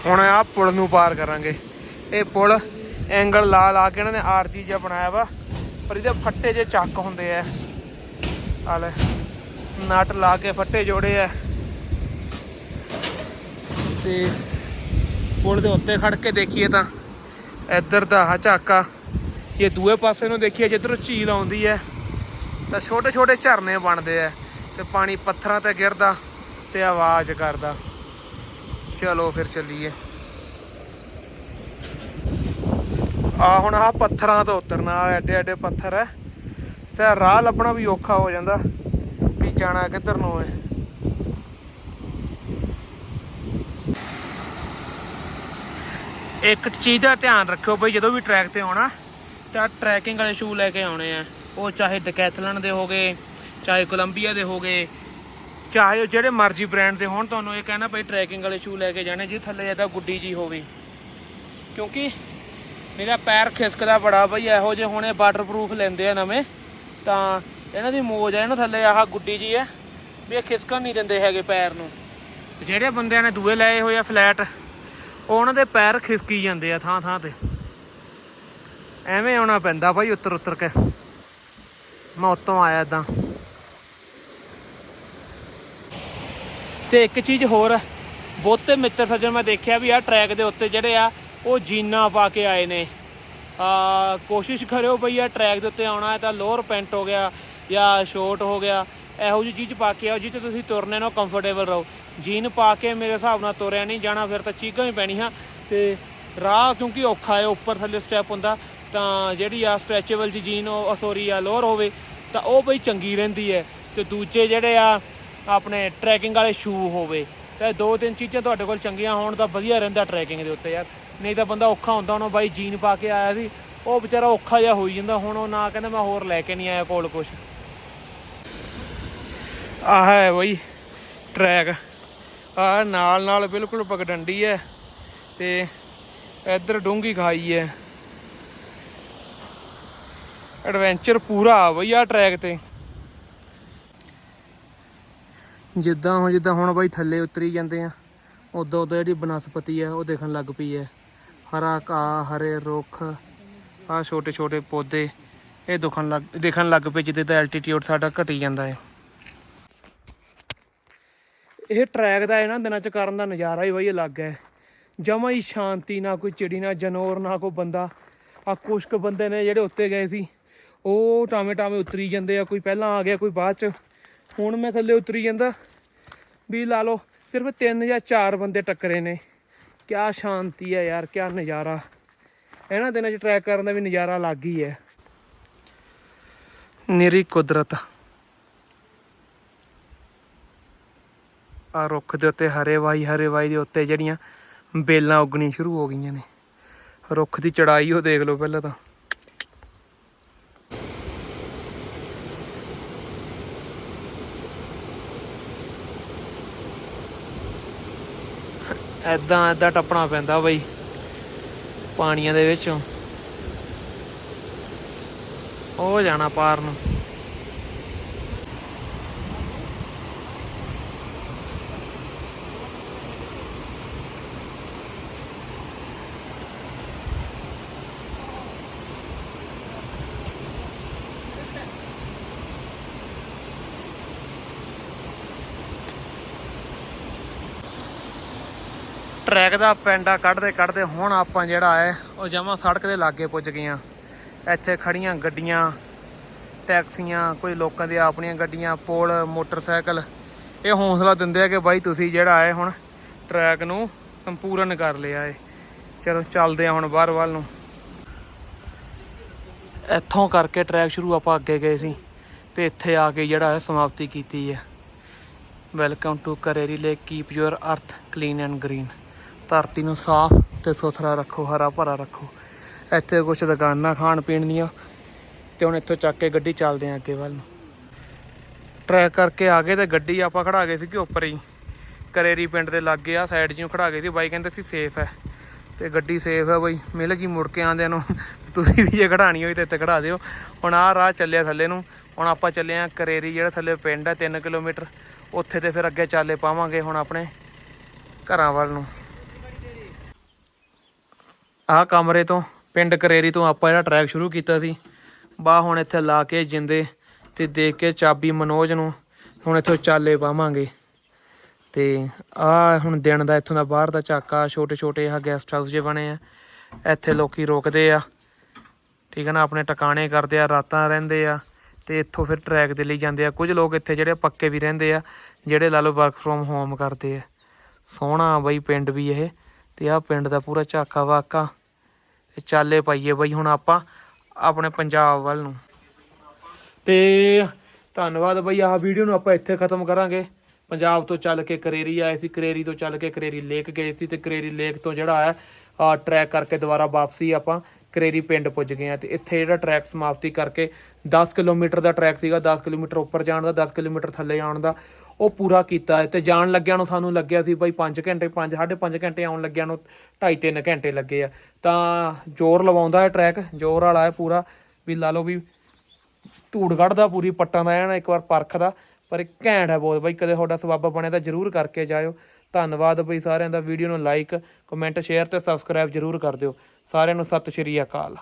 ਹੁਣ ਆ ਪੁਲ ਨੂੰ ਪਾਰ ਕਰਾਂਗੇ। ਇਹ ਪੁਲ ਐਂਗਲ ਲਾ ਲਾ ਕੇ ਇਹਨਾਂ ਨੇ ਆਰਜੀ ਜਿਹਾ ਬਣਾਇਆ ਵਾ ਪਰ ਇਹਦੇ ਫੱਟੇ ਜੇ ਚੱਕ ਹੁੰਦੇ ਆ। ਆ ਲੈ ਨਟ ਲਾ ਕੇ ਫੱਟੇ ਜੋੜੇ ਆ। ਤੇ ਪੁਲ ਦੇ ਉੱਤੇ ਖੜ ਕੇ ਦੇਖੀਏ ਤਾਂ ਇੱਧਰ ਦਾ ਆ ਝਾਕਾ ਜੇ ਦੂਏ ਪਾਸੇ ਨੂੰ ਦੇਖੀਏ, ਜਿੱਧਰੋਂ ਝੀਲ ਆਉਂਦੀ ਹੈ, ਤਾਂ ਛੋਟੇ ਛੋਟੇ ਝਰਨੇ ਬਣਦੇ ਆ ਤੇ ਪਾਣੀ ਪੱਥਰਾਂ ਤੇ ਗਿਰਦਾ ਤੇ ਆਵਾਜ਼ ਕਰਦਾ। ਚਲੋ ਫਿਰ ਚੱਲੀਏ। ਆ ਹੁਣ ਆ ਪੱਥਰਾਂ ਤੋਂ ਉਤਰਨਾ ਐਡੇ ਐਡੇ ਪੱਥਰ ਹੈ। ਤੇ ਰਾਹ ਲੱਭਣਾ ਵੀ ਔਖਾ ਹੋ ਜਾਂਦਾ ਵੀ ਜਾਣਾ ਕਿੱਧਰ ਨੂੰ ਹੈ। ਇੱਕ ਚੀਜ਼ ਦਾ ਧਿਆਨ ਰੱਖਿਓ ਬਈ, ਜਦੋਂ ਵੀ ਟਰੈਕ ਤੇ ਆਉਣਾ ਤਾਂ ਟਰੈਕਿੰਗ ਵਾਲੇ ਸ਼ੂ ਲੈ ਕੇ ਆਉਣੇ ਆ। ਉਹ ਚਾਹੇ ਡਕੈਥਲਨ ਦੇ ਹੋਗੇ ਚਾਹੇ ਕੋਲੰਬੀਆ ਦੇ ਹੋਗੇ ਚਾਹੇ ਉਹ ਜਿਹੜੇ ਮਰਜ਼ੀ ਬ੍ਰਾਂਡ ਦੇ ਹੋਣ, ਤੁਹਾਨੂੰ ਇਹ ਕਹਿਣਾ ਭਾਈ ਟਰੈਕਿੰਗ ਵਾਲੇ ਸ਼ੂ ਲੈ ਕੇ ਜਾਣੇ, ਜੀ ਥੱਲੇ ਜ਼ਿਆਦਾ ਗੁੱਡੀ ਜੀ ਹੋਵੇ। ਕਿਉਂਕਿ ਮੇਰਾ ਪੈਰ ਖਿਸਕਦਾ ਬੜਾ ਭਾਈ ਇਹੋ ਜਿਹੇ ਹੁਣੇ ਵਾਟਰਪ੍ਰੂਫ ਲੈਂਦੇ ਆ ਨਵੇਂ, ਤਾਂ ਇਹਨਾਂ ਦੀ ਮੋਜ ਆ, ਇਹਨਾਂ ਥੱਲੇ ਆਹ ਗੁੱਡੀ ਜੀ ਹੈ ਵੀ ਇਹ ਖਿਸਕਣ ਨਹੀਂ ਦਿੰਦੇ ਹੈਗੇ ਪੈਰ ਨੂੰ। ਜਿਹੜੇ ਬੰਦਿਆਂ ਨੇ ਦੂਏ ਲਏ ਹੋਏ ਆ ਫਲੈਟ ਉਹਨਾਂ ਦੇ ਪੈਰ ਖਿਸਕੀ ਜਾਂਦੇ ਆ ਥਾਂ ਥਾਂ ਤੇ। ਐਵੇਂ ਆਉਣਾ ਪੈਂਦਾ ਭਾਈ ਉੱਤਰ ਉੱਤਰ ਕੇ। ਮੈਂ ਉੱਤੋਂ ਆਇਆ ਇਦਾਂ। ਤੇ ਇੱਕ ਚੀਜ਼ ਹੋਰ, ਬਹੁਤੇ ਮਿੱਤਰ ਸੱਜਣ ਮੈਂ ਦੇਖਿਆ ਵੀ ਆ ਟਰੈਕ ਦੇ ਉੱਤੇ ਜਿਹੜੇ ਆ, ਉਹ ਜੀਨਾ ਪਾ ਕੇ ਆਏ ਨੇ। ਆ, ਕੋਸ਼ਿਸ਼ ਕਰਿਓ ਬਈ ਆ ਟਰੈਕ ਦੇ ਉੱਤੇ ਆਉਣਾ ਹੈ ਤਾਂ ਲੋਅਰ ਪੈਂਟ ਹੋ ਗਿਆ ਜਾਂ ਸ਼ੋਰਟ ਹੋ ਗਿਆ। ਇਹੋ ਜਿਹੀ ਚੀਜ਼ ਪਾ ਕੇ ਆਓ ਜਿੱਥੇ ਤੁਸੀਂ ਤੁਰਨੇ ਨਾਲ ਕੰਫਰਟੇਬਲ ਰਹੋ। ਜੀਨ ਪਾ ਕੇ ਮੇਰੇ ਹਿਸਾਬ ਨਾਲ ਤੁਰਿਆ ਨਹੀਂ ਜਾਣਾ, ਫਿਰ ਤਾਂ ਚੀਕਾਂ ਹੀ ਪੈਣੀਆਂ। ਤੇ ਰਾਹ ਕਿਉਂਕਿ ਔਖਾ ਹੈ, ਉੱਪਰ ਥੱਲੇ ਸਟੈਪ ਹੁੰਦਾ। ਤਾਂ ਜਿਹੜੀ ਆ ਸਟ੍ਰੈਚੇਬਲ ਜੀ ਜੀਨ ਉਹ ਸੋਰੀ ਆ ਲੋਅਰ ਹੋਵੇ, ਤਾਂ ਉਹ ਬਈ ਚੰਗੀ ਰਹਿੰਦੀ ਹੈ। ਤੇ ਦੂਜੇ ਜਿਹੜੇ ਆ, ਆਪਣੇ ਟਰੈਕਿੰਗ ਵਾਲੇ ਸ਼ੂ ਹੋਵੇ, ਤੇ ਦੋ ਤਿੰਨ ਚੀਜ਼ਾਂ ਤੁਹਾਡੇ ਕੋਲ ਚੰਗੀਆਂ ਹੋਣ ਤਾਂ ਵਧੀਆ ਰਹਿੰਦਾ ਟਰੈਕਿੰਗ ਦੇ ਉੱਤੇ ਯਾਰ। ਨਹੀਂ ਤਾਂ ਬੰਦਾ ਔਖਾ ਹੁੰਦਾ, ਉਹਨੂੰ ਬਾਈ ਜੀਨ ਪਾ ਕੇ ਆਇਆ ਸੀ, ਉਹ ਵਿਚਾਰਾ ਔਖਾ ਜਿਹਾ ਹੋਈ ਜਾਂਦਾ, ਹੁਣ ਉਹ ਨਾ ਕਹਿੰਦਾ ਮੈਂ ਹੋਰ ਲੈ ਕੇ ਨਹੀਂ ਆਇਆ ਕੋਲ ਕੁਛ। ਆਹ ਹੈ ਬਈ ਟਰੈਕ ਆ ਨਾਲ ਨਾਲ ਬਿਲਕੁਲ ਪਗਡੰਡੀ ਹੈ, ਤੇ ਇੱਧਰ ਡੂੰਗੀ ਖਾਈ ਹੈ। ਐਡਵੈਂਚਰ ਪੂਰਾ ਆ ਬਈ ਆ ਟਰੈਕ ਤੇ। ਜਿੱਦਾਂ ਹੁਣ ਜਿੱਦਾਂ ਹੁਣ ਬਾਈ ਥੱਲੇ ਉਤਰੀ ਜਾਂਦੇ ਆ, ਉਦੋਂ ਉਦੋਂ ਜਿਹੜੀ ਬਨਸਪਤੀ ਆ, ਉਹ ਦੇਖਣ ਲੱਗ ਪਈ ਹੈ ਹਰਾ ਘਾਹ, ਹਰੇ ਰੁੱਖ ਆ ਛੋਟੇ ਛੋਟੇ ਪੌਦੇ, ਇਹ ਦੁਖਣ ਲੱਗ ਦੇਖਣ ਲੱਗ ਪਏ ਜਿੱਦੇ ਦਾ ਐਲਟੀਟਿਊਡ ਸਾਡਾ ਘਟੀ ਜਾਂਦਾ ਹੈ ਇਹ ਟਰੈਕ ਦਾ ਇਹਨਾਂ ਦਿਨਾਂ ਚ ਕਰਨ ਦਾ ਨਜ਼ਾਰਾ ਹੀ ਬਈ ਅਲੱਗ ਹੈ ਜਮਾ ਹੀ ਸ਼ਾਂਤੀ ਨਾ ਕੋਈ ਚਿੜੀ, ਨਾ ਜਨੌਰ, ਨਾ ਕੋਈ ਬੰਦਾ। ਆ ਕੁਸ਼ਕ ਬੰਦੇ ਨੇ ਜਿਹੜੇ ਉੱਤੇ ਗਏ ਸੀ। ਉਹ ਟਾਵੇਂ ਟਾਵੇਂ ਉਤਰੀ ਜਾਂਦੇ ਆ, ਕੋਈ ਪਹਿਲਾਂ ਆ ਗਿਆ, ਕੋਈ ਬਾਅਦ ਚ। ਹੁਣ ਮੈਂ ਥੱਲੇ ਉਤਰੀ ਜਾਂਦਾ। ਵੀ ਲਾ ਲਓ, ਸਿਰਫ ਤਿੰਨ ਜਾਂ ਚਾਰ ਬੰਦੇ ਟੱਕਰੇ ਨੇ। ਕਿਆ ਸ਼ਾਂਤੀ ਹੈ ਯਾਰ, ਕਿਆ ਨਜ਼ਾਰਾ। ਇਹਨਾਂ ਦਿਨਾਂ 'ਚ ਟਰੈਕ ਕਰਨ ਦਾ ਵੀ ਨਜ਼ਾਰਾ ਅਲੱਗ ਹੀ ਹੈ। ਨਿਰੀ ਕੁਦਰਤ। ਆ ਰੁੱਖ ਦੇ ਉੱਤੇ ਹਰੇ ਵਾਈ ਹਰੇ ਵਾਈ ਦੇ ਉੱਤੇ ਜਿਹੜੀਆਂ ਬੇਲਾਂ ਉੱਗਣੀ ਸ਼ੁਰੂ ਹੋ ਗਈਆਂ ਨੇ। ਰੁੱਖ ਦੀ ਚੜਾਈ ਉਹ ਦੇਖ ਲਓ ਪਹਿਲਾਂ ਤਾਂ। ਐਦਾਂ ਐਦਾਂ ਟੱਪਣਾ ਪੈਂਦਾ ਬਈ ਪਾਣੀਆਂ ਦੇ ਵਿੱਚੋਂ। ਉਹ ਜਾਣਾ ਪਾਰ ਨੂੰ। ਟਰੈਕ ਦਾ ਪੈਂਡਾ ਕੱਢਦੇ ਕੱਢਦੇ ਹੁਣ ਆਪਾਂ ਜਿਹੜਾ ਹੈ, ਉਹ ਜਮਾ ਸੜਕ ਦੇ ਲਾਗੇ ਪੁੱਜ ਗਈਆਂ ਇੱਥੇ ਖੜੀਆਂ ਗੱਡੀਆਂ, ਟੈਕਸੀਆਂ, ਕੋਈ ਲੋਕਾਂ ਦੀਆਂ ਆਪਣੀਆਂ ਗੱਡੀਆਂ, ਪੁਲ, ਮੋਟਰਸਾਈਕਲ। ਇਹ ਹੌਸਲਾ ਦਿੰਦੇ ਆ ਕਿ ਬਾਈ ਤੁਸੀਂ ਜਿਹੜਾ ਹੈ ਹੁਣ ਟਰੈਕ ਨੂੰ ਸੰਪੂਰਨ ਕਰ ਲਿਆ ਏ ਚਲੋ ਚੱਲਦੇ ਆ ਹੁਣ ਬਾਹਰ ਵੱਲ ਨੂੰ। ਇੱਥੋਂ ਕਰਕੇ ਟਰੈਕ ਸ਼ੁਰੂ ਆਪਾਂ ਅੱਗੇ ਗਏ ਸੀ ਤੇ ਇੱਥੇ ਆ ਕੇ ਜਿਹੜਾ ਹੈ ਸਮਾਪਤੀ ਕੀਤੀ ਹੈ। Welcome to Kareri lake keep your earth clean and green ਧਰਤੀ ਨੂੰ ਸਾਫ਼ ਤੇ ਸੁਥਰਾ ਰੱਖੋ, ਹਰਾ ਭਰਾ ਰੱਖੋ। ਇੱਥੇ ਕੁਝ ਦੁਕਾਨਾਂ ਖਾਣ ਪੀਣ ਦੀਆਂ ਤੇ ਹੁਣ ਇੱਥੋਂ ਚੱਕ ਕੇ ਗੱਡੀ ਚੱਲਦੇ ਆਂ ਅੱਗੇ ਵੱਲ ਨੂੰ। ਟਰੈਕ ਕਰਕੇ ਆ ਗਏ ਤੇ ਗੱਡੀ ਆਪਾਂ ਖੜਾ ਗਏ ਸੀ ਕਿ ਉੱਪਰ ਹੀ। ਕਰੇਰੀ ਪਿੰਡ ਦੇ ਲਾਗੇ ਆ ਸਾਈਡ ਜਿਉਂ ਖੜਾ ਗਏ ਸੀ। ਬਾਈ ਕਹਿੰਦੇ ਸੀ ਸੇਫ ਹੈ। ਤੇ ਗੱਡੀ ਸੇਫ ਹੈ ਬਾਈ, ਮਿਲ ਗਈ ਮੁੜ ਕੇ ਆਂਦਿਆਂ ਨੂੰ। ਤੁਸੀਂ ਵੀ ਜੇ ਖੜਾਣੀ ਹੋਈ ਤੇ ਇੱਥੇ ਖੜਾ ਦਿਓ। ਹੁਣ ਆਹ ਰਾਹ ਚੱਲਿਆ ਥੱਲੇ ਨੂੰ। ਹੁਣ ਆਪਾਂ ਚੱਲੇ ਆ ਕਰੇਰੀ ਜਿਹੜਾ ਥੱਲੇ ਪਿੰਡ ਹੈ 3 ਕਿਲੋਮੀਟਰ। ਉੱਥੇ ਤੇ ਫਿਰ ਅੱਗੇ ਚਾਲੇ ਪਾਵਾਂਗੇ ਹੁਣ ਆਪਣੇ ਘਰਾਂ ਵੱਲ ਨੂੰ। ਆਹ ਕਮਰੇ ਤੋਂ, ਪਿੰਡ ਕਰੇਰੀ ਤੋਂ ਆਪਾਂ ਜਿਹੜਾ ਟਰੈਕ ਸ਼ੁਰੂ ਕੀਤਾ ਸੀ। ਬਾ ਹੁਣ ਇੱਥੇ ਲਾ ਕੇ ਜਿੰਦੇ ਤੇ ਦੇਖ ਕੇ ਚਾਬੀ ਮਨੋਜ ਨੂੰ, ਹੁਣ ਇੱਥੋਂ ਚਾਲੇ ਪਾਵਾਂਗੇ। ਤੇ ਆ ਹੁਣ ਦਿਨ ਦਾ ਇੱਥੋਂ ਦਾ ਬਾਹਰ ਦਾ ਝਾਕਾ ਛੋਟੇ ਛੋਟੇ ਆ ਗੈਸਟ ਹਾਊਸ ਜੇ ਬਣੇ ਆ। ਇੱਥੇ ਲੋਕੀ ਰੁਕਦੇ ਆ। ਠੀਕ ਹੈ ਨਾ, ਆਪਣੇ ਟਿਕਾਣੇ ਕਰਦੇ ਆ, ਰਾਤਾਂ ਰਹਿੰਦੇ ਆ ਤੇ ਇੱਥੋਂ ਫਿਰ ਟਰੈਕ ਦੇ ਲਈ ਜਾਂਦੇ ਆ। ਕੁਝ ਲੋਕ ਇੱਥੇ ਜਿਹੜੇ ਪੱਕੇ ਵੀ ਰਹਿੰਦੇ ਆ, ਜਿਹੜੇ ਲਾ ਲਓ ਵਰਕ ਫਰੋਮ ਹੋਮ ਕਰਦੇ ਆ। ਸੋਹਣਾ ਬਈ ਪਿੰਡ ਵੀ ਇਹ ਤੇ ਆ ਪਿੰਡ ਦਾ ਪੂਰਾ ਝਾਕਾ ਵਾਕਾ। ਚਾਲੇ ਪਾਈਏ ਬਈ, ਹੁਣ ਆਪਾਂ ਆਪਣੇ ਪੰਜਾਬ ਵੱਲ ਨੂੰ। ਤੇ ਧੰਨਵਾਦ ਬਈ, ਆਹ ਵੀਡੀਓ ਨੂੰ ਆਪਾਂ ਇੱਥੇ ਖਤਮ ਕਰਾਂਗੇ। ਪੰਜਾਬ ਤੋਂ ਚੱਲ ਕੇ ਕਰੇਰੀ ਆਏ ਸੀ, ਕਰੇਰੀ ਤੋਂ ਚੱਲ ਕੇ ਕਰੇਰੀ ਲੇਕ ਗਏ ਸੀ ਤੇ ਕਰੇਰੀ ਲੇਕ ਤੋਂ ਜਿਹੜਾ ਹੈ ਟਰੈਕ ਕਰਕੇ ਦੁਬਾਰਾ ਵਾਪਸੀ ਆਪਾਂ ਕਰੇਰੀ ਪਿੰਡ ਪੁੱਜ ਗਏ ਆ ਤੇ ਇੱਥੇ ਜਿਹੜਾ ਟਰੈਕ ਸਮਾਪਤੀ ਕਰਕੇ 10 ਕਿਲੋਮੀਟਰ ਦਾ ਟਰੈਕ ਸੀਗਾ 10 ਕਿਲੋਮੀਟਰ ਉੱਪਰ ਜਾਣ ਦਾ 10 ਕਿਲੋਮੀਟਰ ਥੱਲੇ ਆਉਣ ਦਾ, ਉਹ ਪੂਰਾ ਕੀਤਾ ਹੈ ਤੇ ਜਾਣ ਲੱਗਿਆਂ ਨੂੰ ਸਾਨੂੰ ਲੱਗਿਆ ਸੀ ਬਾਈ 5 ਘੰਟੇ 5 5.5 ਘੰਟੇ ਆਉਣ ਲੱਗਿਆ ਨੂੰ 2.5 3 ਘੰਟੇ ਲੱਗੇ ਆ। ਤਾਂ ਜ਼ੋਰ ਲਵਾਉਂਦਾ ਹੈ ਟਰੈਕ ਜ਼ੋਰ ਵਾਲਾ ਹੈ ਪੂਰਾ ਵੀ ਲਾ ਲਓ ਵੀ ਧੂੜ ਕੱਢਦਾ ਪੂਰੀ ਪੱਟਾਂ ਦਾ ਐਨ ਇੱਕ ਵਾਰ ਪਰਖ ਦਾ, ਪਰ ਇਹ ਘੈਂਟ ਹੈ ਬਹੁਤ। ਬਾਈ ਕਦੇ ਤੁਹਾਡਾ ਸਬੱਬ ਬਣੇ ਤਾਂ ਜਰੂਰ ਕਰਕੇ ਜਾਇਓ। ਧੰਨਵਾਦ ਬਈ ਸਾਰਿਆਂ ਦਾ। ਵੀਡੀਓ ਨੂੰ ਲਾਈਕ ਕਮੈਂਟ ਸ਼ੇਅਰ ਤੇ ਸਬਸਕ੍ਰਾਈਬ ਜਰੂਰ ਕਰ ਦਿਓ। ਸਾਰਿਆਂ ਨੂੰ ਸਤਿ ਸ਼੍ਰੀ ਅਕਾਲ।